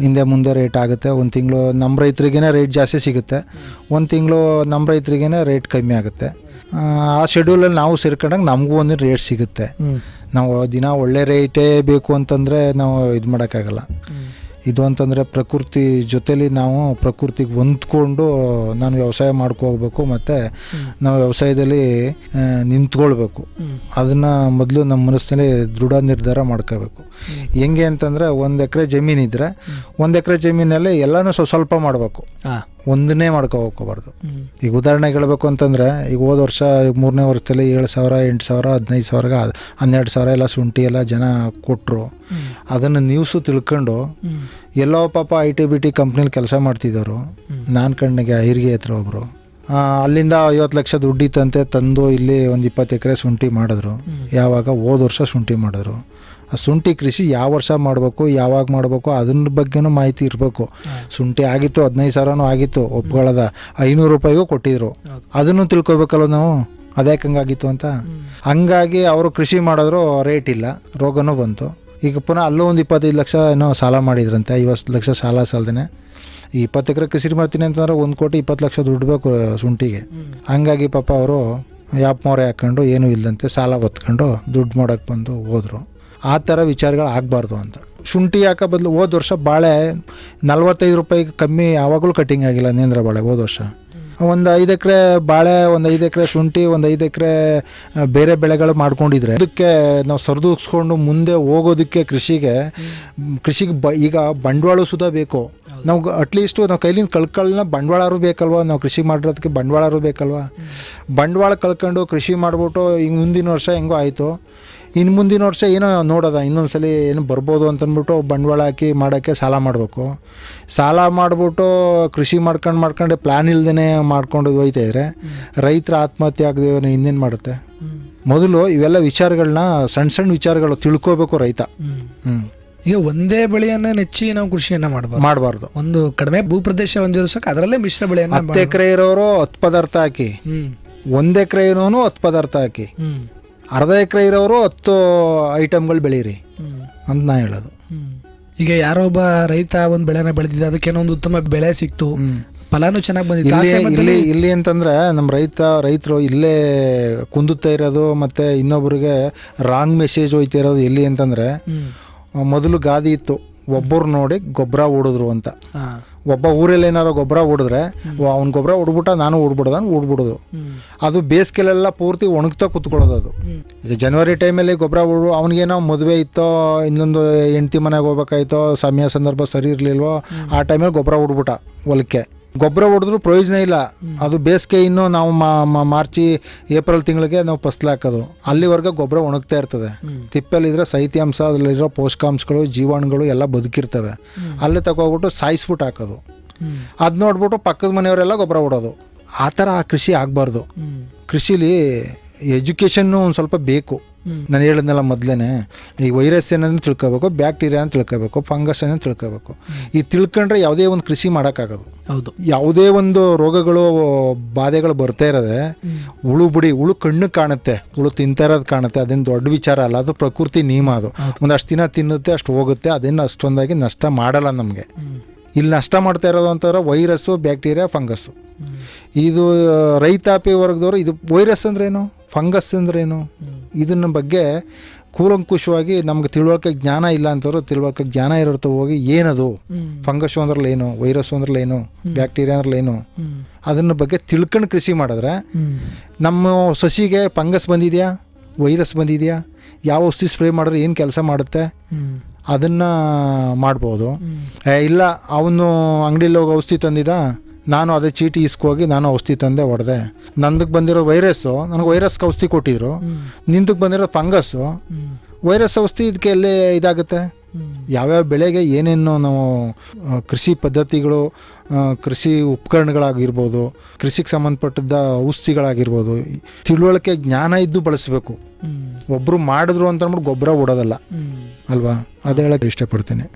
ಹಿಂದೆ ಮುಂದೆ ರೇಟ್ ಆಗುತ್ತೆ. ಒಂದು ತಿಂಗಳು ನಮ್ಮ ರೈತರಿಗೇನೆ ರೇಟ್ ಜಾಸ್ತಿ ಸಿಗುತ್ತೆ. ಒಂದು ತಿಂಗಳು ನಮ್ಮ ರೈತರಿಗೇನೆ ರೇಟ್ ಕಮ್ಮಿ ಆಗುತ್ತೆ. ಆ, ಆ ಶೆಡ್ಯೂಲಲ್ಲಿ ನಾವು ಸೇರ್ಕೊಂಡಾಗ ನಮಗೂ ಒಂದು ರೇಟ್ ಸಿಗುತ್ತೆ. ನಾವು ದಿನ ಒಳ್ಳೆ ರೇಟೇ ಬೇಕು ಅಂತಂದರೆ ನಾವು ಇದು ಮಾಡೋಕ್ಕಾಗಲ್ಲ. ಇದು ಅಂತಂದರೆ ಪ್ರಕೃತಿ ಜೊತೇಲಿ ನಾವು ಪ್ರಕೃತಿಗೆ ಹೊಂದ್ಕೊಂಡು ನಾನು ವ್ಯವಸಾಯ ಮಾಡ್ಕೋಬೇಕು ಮತ್ತು ನಾವು ವ್ಯವಸಾಯದಲ್ಲಿ ನಿಂತ್ಕೊಳ್ಬೇಕು. ಅದನ್ನು ಮೊದಲು ನಮ್ಮ ಮನಸ್ಸಿನಲ್ಲಿ ದೃಢ ನಿರ್ಧಾರ ಮಾಡ್ಕೋಬೇಕು. ಹೆಂಗೆ ಅಂತಂದರೆ ಒಂದು ಎಕರೆ ಜಮೀನಿದ್ರೆ ಒಂದು ಎಕರೆ ಜಮೀನಲ್ಲಿ ಎಲ್ಲನೂ ಸ್ವ- ಸ್ವಲ್ಪ ಮಾಡಬೇಕು. ಒಂದನ್ನೇ ಮಾಡ್ಕೊ ಹೋಗ್ಕೋಬಾರ್ದು. ಈಗ ಉದಾಹರಣೆಗೆ ಹೇಳ್ಬೇಕು ಅಂತಂದರೆ ಈಗ ಹೋದ ವರ್ಷ ಈಗ ಮೂರನೇ ವರ್ಷದಲ್ಲಿ ಏಳು ಸಾವಿರ ಎಂಟು ಸಾವಿರ ಹದಿನೈದು ಸಾವಿರ ಹನ್ನೆರಡು ಸಾವಿರ ಎಲ್ಲ ಶುಂಠಿ ಎಲ್ಲ ಜನ ಕೊಟ್ಟರು ಅದನ್ನು ನ್ಯೂಸು ತಿಳ್ಕೊಂಡು ಎಲ್ಲೋ ಪಾಪ ಐ ಟಿ ಬಿ ಟಿ ಕಂಪ್ನಿಲಿ ಕೆಲಸ ಮಾಡ್ತಿದ್ದವರು. ನಾನು ಕಣ್ಣಿಗೆ ಐರಿಗೆ ಹತ್ರ ಒಬ್ಬರು ಅಲ್ಲಿಂದ ಐವತ್ತು ಲಕ್ಷ ದುಡ್ಡಿತ್ತಂತೆ ತಂದು ಇಲ್ಲಿ ಒಂದು ಇಪ್ಪತ್ತು ಎಕರೆ ಶುಂಠಿ ಮಾಡಿದ್ರು. ಯಾವಾಗ ಹೋದ ವರ್ಷ ಶುಂಠಿ ಮಾಡಿದ್ರು. ಶುಂಠಿ ಕೃಷಿ ಯಾವ ವರ್ಷ ಮಾಡಬೇಕು ಯಾವಾಗ ಮಾಡಬೇಕು ಅದ್ರ ಬಗ್ಗೆನೂ ಮಾಹಿತಿ ಇರಬೇಕು. ಶುಂಠಿ ಆಗಿತ್ತು ಹದಿನೈದು ಸಾವಿರನೂ ಆಗಿತ್ತು ಒಪ್ಕೊಳ್ಳೋದ. ಐನೂರು ರೂಪಾಯಿಗೂ ಕೊಟ್ಟಿದ್ರು. ಅದನ್ನು ತಿಳ್ಕೊಬೇಕಲ್ಲ ನಾವು? ಅದ್ಯಾಕೆ ಹಂಗಾಗಿತ್ತು ಅಂತ? ಹಂಗಾಗಿ ಅವರು ಕೃಷಿ ಮಾಡಿದ್ರು ರೇಟ್ ಇಲ್ಲ. ರೋಗನೂ ಬಂತು. ಈಗ ಪುನಃ ಅಲ್ಲೂ ಒಂದು ಇಪ್ಪತ್ತೈದು ಲಕ್ಷ ಏನೋ ಸಾಲ ಮಾಡಿದ್ರಂತೆ ಐವತ್ತು ಲಕ್ಷ ಸಾಲ ಸಾಲದೇ ಈ ಇಪ್ಪತ್ತು ಎಕರೆ ಕೃಷಿ ಮಾಡ್ತೀನಿ ಅಂತಂದ್ರೆ ಒಂದು ಕೋಟಿ ಇಪ್ಪತ್ತು ಲಕ್ಷ ದುಡ್ಡು ಬೇಕು ಶುಂಠಿಗೆ. ಹಂಗಾಗಿ ಪಾಪ ಅವರು ಯಾಪ್ ಮೊರೆ ಹಾಕ್ಕೊಂಡು ಏನೂ ಇಲ್ಲದಂತೆ ಸಾಲ ಹೊತ್ಕೊಂಡು ದುಡ್ಡು ಮಾಡೋಕ್ಕೆ ಬಂದು ಹೋದರು. ಆ ಥರ ವಿಚಾರಗಳು ಆಗಬಾರ್ದು ಅಂತ. ಶುಂಠಿ ಹಾಕೋ ಬದಲು, ಹೋದ ವರ್ಷ ಬಾಳೆ ನಲ್ವತ್ತೈದು ರೂಪಾಯಿಗೆ ಕಮ್ಮಿ ಯಾವಾಗಲೂ ಕಟ್ಟಿಂಗ್ ಆಗಿಲ್ಲ ನೇಂದ್ರ ಬಾಳೆ ಹೋದ ವರ್ಷ. ಒಂದು ಐದು ಎಕರೆ ಬಾಳೆ, ಒಂದು ಐದು ಎಕರೆ ಶುಂಠಿ, ಒಂದು ಐದು ಎಕರೆ ಬೇರೆ ಬೆಳೆಗಳು ಮಾಡ್ಕೊಂಡಿದ್ರೆ ಅದಕ್ಕೆ ನಾವು ಸರಿದೂಗಿಸ್ಕೊಂಡು ಮುಂದೆ ಹೋಗೋದಕ್ಕೆ ಕೃಷಿಗೆ ಕೃಷಿಗೆ ಬ, ಈಗ ಬಂಡವಾಳ ಸುಧಾ ಬೇಕು. ನಾವು ಅಟ್ಲೀಸ್ಟು ನಾವು ಕೈಲಿಂದ ಕಳ್ಕೊಳ್ಳ ಬಂಡವಾಳರು ಬೇಕಲ್ವ? ನಾವು ಕೃಷಿ ಮಾಡಿರೋದಕ್ಕೆ ಬಂಡವಾಳರು ಬೇಕಲ್ವ? ಬಂಡವಾಳ ಕಳ್ಕೊಂಡು ಕೃಷಿ ಮಾಡಿಬಿಟ್ಟು ಈಗ ಮುಂದಿನ ವರ್ಷ ಹೆಂಗೋ ಆಯಿತು. ಇನ್ನು ಮುಂದಿನ ವರ್ಷ ಏನೋ ನೋಡೋದ ಇನ್ನೊಂದ್ಸಲಿ ಏನು ಬರ್ಬೋದು ಅಂತಂದ್ಬಿಟ್ಟು ಬಂಡವಾಳ ಹಾಕಿ ಮಾಡೋಕ್ಕೆ ಸಾಲ ಮಾಡಬೇಕು. ಸಾಲ ಮಾಡಿಬಿಟ್ಟು ಕೃಷಿ ಮಾಡ್ಕೊಂಡು ಮಾಡ್ಕೊಂಡು ಪ್ಲ್ಯಾನ್ ಇಲ್ದೇ ಮಾಡ್ಕೊಂಡು ಹೋಯ್ತಾ ಇದ್ರೆ ರೈತರ ಆತ್ಮಹತ್ಯೆ ಆಗದೆ ಇನ್ನೇನು ಮಾಡುತ್ತೆ? ಮೊದಲು ಇವೆಲ್ಲ ವಿಚಾರಗಳನ್ನ ಸಣ್ಣ ಸಣ್ಣ ವಿಚಾರಗಳು ತಿಳ್ಕೋಬೇಕು ರೈತ. ಹ್ಞೂ ಈಗ ಒಂದೇ ಬೆಳೆಯನ್ನ ನೆಚ್ಚಿ ನಾವು ಕೃಷಿಯನ್ನ ಮಾಡಬಾರ್ದು. ಮಾಡಬಾರ್ದು. ಒಂದು ಕಡಿಮೆ ಭೂಪ್ರದೇಶ ಹೊಂದಿರೋ ಸಾಕು ಅದರಲ್ಲೇ ಮಿಶ್ರ ಬೆಳೆಯನ್ನು ಹತ್ತು ಎಕರೆ ಇರೋರು ಹತ್ತು ಪದಾರ್ಥ ಹಾಕಿ. ಒಂದು ಎಕರೆ ಇರೋನು ಹತ್ತು ಪದಾರ್ಥ ಹಾಕಿ. ಅರ್ಧ ಎಕರೆ ಇರೋರು ಹತ್ತು ಐಟಮ್ಗಳು ಬೆಳೀರಿ ಅಂತ ನಾ ಹೇಳೋದು. ಈಗ ಯಾರೋ ಒಬ್ಬ ರೈತ ಒಂದು ಬೆಳೆನ ಬೆಳೆದಿದ್ದ ಅದಕ್ಕೇನೋ ಒಂದು ಉತ್ತಮ ಬೆಳೆ ಸಿಕ್ತು ಫಲಾನು ಚೆನ್ನಾಗಿ ಬಂದಿತ್ತು ಇಲ್ಲಿ ಇಲ್ಲಿ ಇಲ್ಲಿ ಅಂತಂದ್ರೆ ನಮ್ಮ ರೈತ ರೈತರು ಇಲ್ಲೇ ಕುಂದುತ್ತಾ ಇರೋದು ಮತ್ತೆ ಇನ್ನೊಬ್ರಿಗೆ ರಾಂಗ್ ಮೆಸೇಜ್ ಹೋಯ್ತಾ ಇರೋದು ಎಲ್ಲಿ ಅಂತಂದ್ರೆ ಮೊದಲು ಗಾದಿ ಇತ್ತು ಒಬ್ಬರು ನೋಡಿ ಗೊಬ್ಬರ ಓಡಿದ್ರು ಅಂತ. ಒಬ್ಬ ಊರಲ್ಲಿ ಏನಾರು ಗೊಬ್ಬರ ಹೊಡೆದ್ರೆ ಅವ್ನ ಗೊಬ್ಬರ ಹೊಡ್ಬಿಟ್ಟ ನಾನು ಹೊಡ್ಬಿಡ್ದ ಹೊಡ್ಬಿಡೋದು. ಅದು ಬೇಸಿಗೆಲೆಲ್ಲ ಪೂರ್ತಿ ಒಣಗ್ತಾ ಕುತ್ಕೊಳ್ಳೋದು ಅದು. ಈಗ ಜನವರಿ ಟೈಮಲ್ಲಿ ಗೊಬ್ಬರ ಹೊಡು ಅವ್ನಿಗೇನೋ ಮದುವೆ ಇತ್ತೋ ಇನ್ನೊಂದು ಹೆಂಡ್ತಿ ಮನೆಗೆ ಹೋಗ್ಬೇಕಾಯ್ತೋ ಸಮಯ ಸಂದರ್ಭ ಸರಿ ಇರಲಿಲ್ವೋ ಆ ಟೈಮಲ್ಲಿ ಗೊಬ್ಬರ ಹೊಡ್ಬಿಟ್ಟ ಹೊಲಕ್ಕೆ. ಗೊಬ್ಬರ ಹೊಡೆದ್ರು ಪ್ರಯೋಜನ ಇಲ್ಲ. ಅದು ಬೇಸಿಗೆ ಇನ್ನು ನಾವು ಮಾರ್ಚಿ, ಏಪ್ರಿಲ್ ತಿಂಗಳಿಗೆ ನಾವು ಫಸ್ಲು ಹಾಕೋದು. ಅಲ್ಲಿವರೆಗೆ ಗೊಬ್ಬರ ಒಣಗ್ತಾ ಇರ್ತದೆ. ತಿಪ್ಪೆಲಿದ್ರೆ ಸೈತ್ಯಾಂಶ, ಅದರಲ್ಲಿರೋ ಪೋಷಕಾಂಶಗಳು, ಜೀವಾಣುಗಳು ಎಲ್ಲ ಬದುಕಿರ್ತವೆ. ಅಲ್ಲೇ ತಗೋಗ್ಬಿಟ್ಟು ಸಾಯಿಸ್ಬಿಟ್ಟು ಹಾಕೋದು. ಅದು ನೋಡ್ಬಿಟ್ಟು ಪಕ್ಕದ ಮನೆಯವರೆಲ್ಲ ಗೊಬ್ಬರ ಹೊಡೋದು. ಆ ಥರ ಕೃಷಿ ಆಗಬಾರ್ದು. ಕೃಷಿಲಿ ಎಜುಕೇಷನ್ನು ಒಂದು ಸ್ವಲ್ಪ ಬೇಕು. ನಾನು ಹೇಳಿದ್ನಲ್ಲ ಮೊದಲೇ ಈ ವೈರಸ್ ಏನಂದ್ರೆ ತಿಳ್ಕೊಬೇಕು ಬ್ಯಾಕ್ಟೀರಿಯಾ ಅಂತ ತಿಳ್ಕೊಬೇಕು ಫಂಗಸ್ ಅಂತ ತಿಳ್ಕೊಬೇಕು. ಈ ತಿಳ್ಕೊಂಡ್ರೆ ಯಾವುದೇ ಒಂದು ಕೃಷಿ ಮಾಡೋಕ್ಕಾಗೋದು. ಹೌದು. ಯಾವುದೇ ಒಂದು ರೋಗಗಳು ಬಾಧೆಗಳು ಬರ್ತಾ ಇರೋದೆ ಹುಳು ಬಿಡಿ ಹುಳು ಕಣ್ಣು ಕಾಣುತ್ತೆ ಹುಳು ತಿಂತಾ ಇರೋದು ಕಾಣುತ್ತೆ ಅದೇನು ದೊಡ್ಡ ವಿಚಾರ ಅಲ್ಲ ಅದು ಪ್ರಕೃತಿ ನಿಯಮ ಅದು. ಒಂದಷ್ಟು ದಿನ ತಿನ್ನುತ್ತೆ ಅಷ್ಟು ಹೋಗುತ್ತೆ ಅದೇನು ಅಷ್ಟೊಂದಾಗಿ ನಷ್ಟ ಮಾಡಲ್ಲ ನಮಗೆ. ಇಲ್ಲಿ ನಷ್ಟ ಮಾಡ್ತಾ ಇರೋದು ಅಂತಂದ್ರೆ ವೈರಸ್ಸು ಬ್ಯಾಕ್ಟೀರಿಯಾ ಫಂಗಸ್ಸು. ಇದು ರೈತಾಪಿ ವರ್ಗದವರು ಇದು ವೈರಸ್ ಅಂದ್ರೇನು ಫಂಗಸ್ ಅಂದ್ರೇನು? ಇದನ್ನ ಬಗ್ಗೆ ಕೂಲಂಕುಷವಾಗಿ ನಮ್ಗೆ ತಿಳುವಳಿಕೆ ಜ್ಞಾನ ಇಲ್ಲ ಅಂತವ್ರು ತಿಳುವಳಿಕೆ ಜ್ಞಾನ ಇರೋರ್ತ ಹೋಗಿ ಏನದು? ಫಂಗಸ್ ಅಂದ್ರಲ್ಲಿ ಏನು? ವೈರಸ್ ಅಂದ್ರಲ್ಲಿ ಏನು? ಬ್ಯಾಕ್ಟೀರಿಯಾ ಅಂದ್ರಲ್ಲಿ ಏನು? ಅದನ್ನ ಬಗ್ಗೆ ತಿಳ್ಕೊಂಡು ಕೃಷಿ ಮಾಡಿದ್ರೆ ನಮ್ಮ ಸಸಿಗೆ ಫಂಗಸ್ ಬಂದಿದೆಯಾ? ವೈರಸ್ ಬಂದಿದೆಯಾ? ಯಾವ ಔಷಧಿ ಸ್ಪ್ರೇ ಮಾಡಿದ್ರೆ ಏನು ಕೆಲಸ ಮಾಡುತ್ತೆ. ಅದನ್ನು ಮಾಡ್ಬೋದು. ಇಲ್ಲ ಅವನು ಅಂಗಡಿಯಲ್ಲಿ ಹೋಗಿ ಔಷಧಿ ತಂದಿದ್ದ ನಾನು ಅದೇ ಚೀಟಿ ಇಸ್ಕೋಗಿ ನಾನು ಔಷಧಿ ತಂದೆ ಹೊಡೆದೆ. ನಂದಕ್ಕೆ ಬಂದಿರೋ ವೈರಸ್ಸು ನನಗೆ ವೈರಸ್ಗೆ ಔಷಧಿ ಕೊಟ್ಟಿದ್ರು. ನಿಂದಕ್ಕೆ ಬಂದಿರೋ ಫಂಗಸ್ಸು ವೈರಸ್ ಔಷಧಿ ಇದಕ್ಕೆ ಎಲ್ಲೇ ಇದಾಗುತ್ತೆ? ಯಾವ್ಯಾವ ಬೆಳೆಗೆ ಏನೇನು ನಾವು ಕೃಷಿ ಪದ್ಧತಿಗಳು ಕೃಷಿ ಉಪಕರಣಗಳಾಗಿರ್ಬೋದು ಕೃಷಿಗೆ ಸಂಬಂಧಪಟ್ಟದ ಔಷಧಿಗಳಾಗಿರ್ಬೋದು ತಿಳುವಳಿಕೆ ಜ್ಞಾನ ಇದ್ದು ಬಳಸಬೇಕು. ಒಬ್ಬರು ಮಾಡಿದ್ರು ಅಂತ ಅಂದ್ಬಿಟ್ಟು ಗೊಬ್ಬರ ಓಡೋದಲ್ಲ. ಅಲ್ವಾ? ಅದು ಹೇಳಕ್ಕೆ ಇಷ್ಟಪಡ್ತೀನಿ.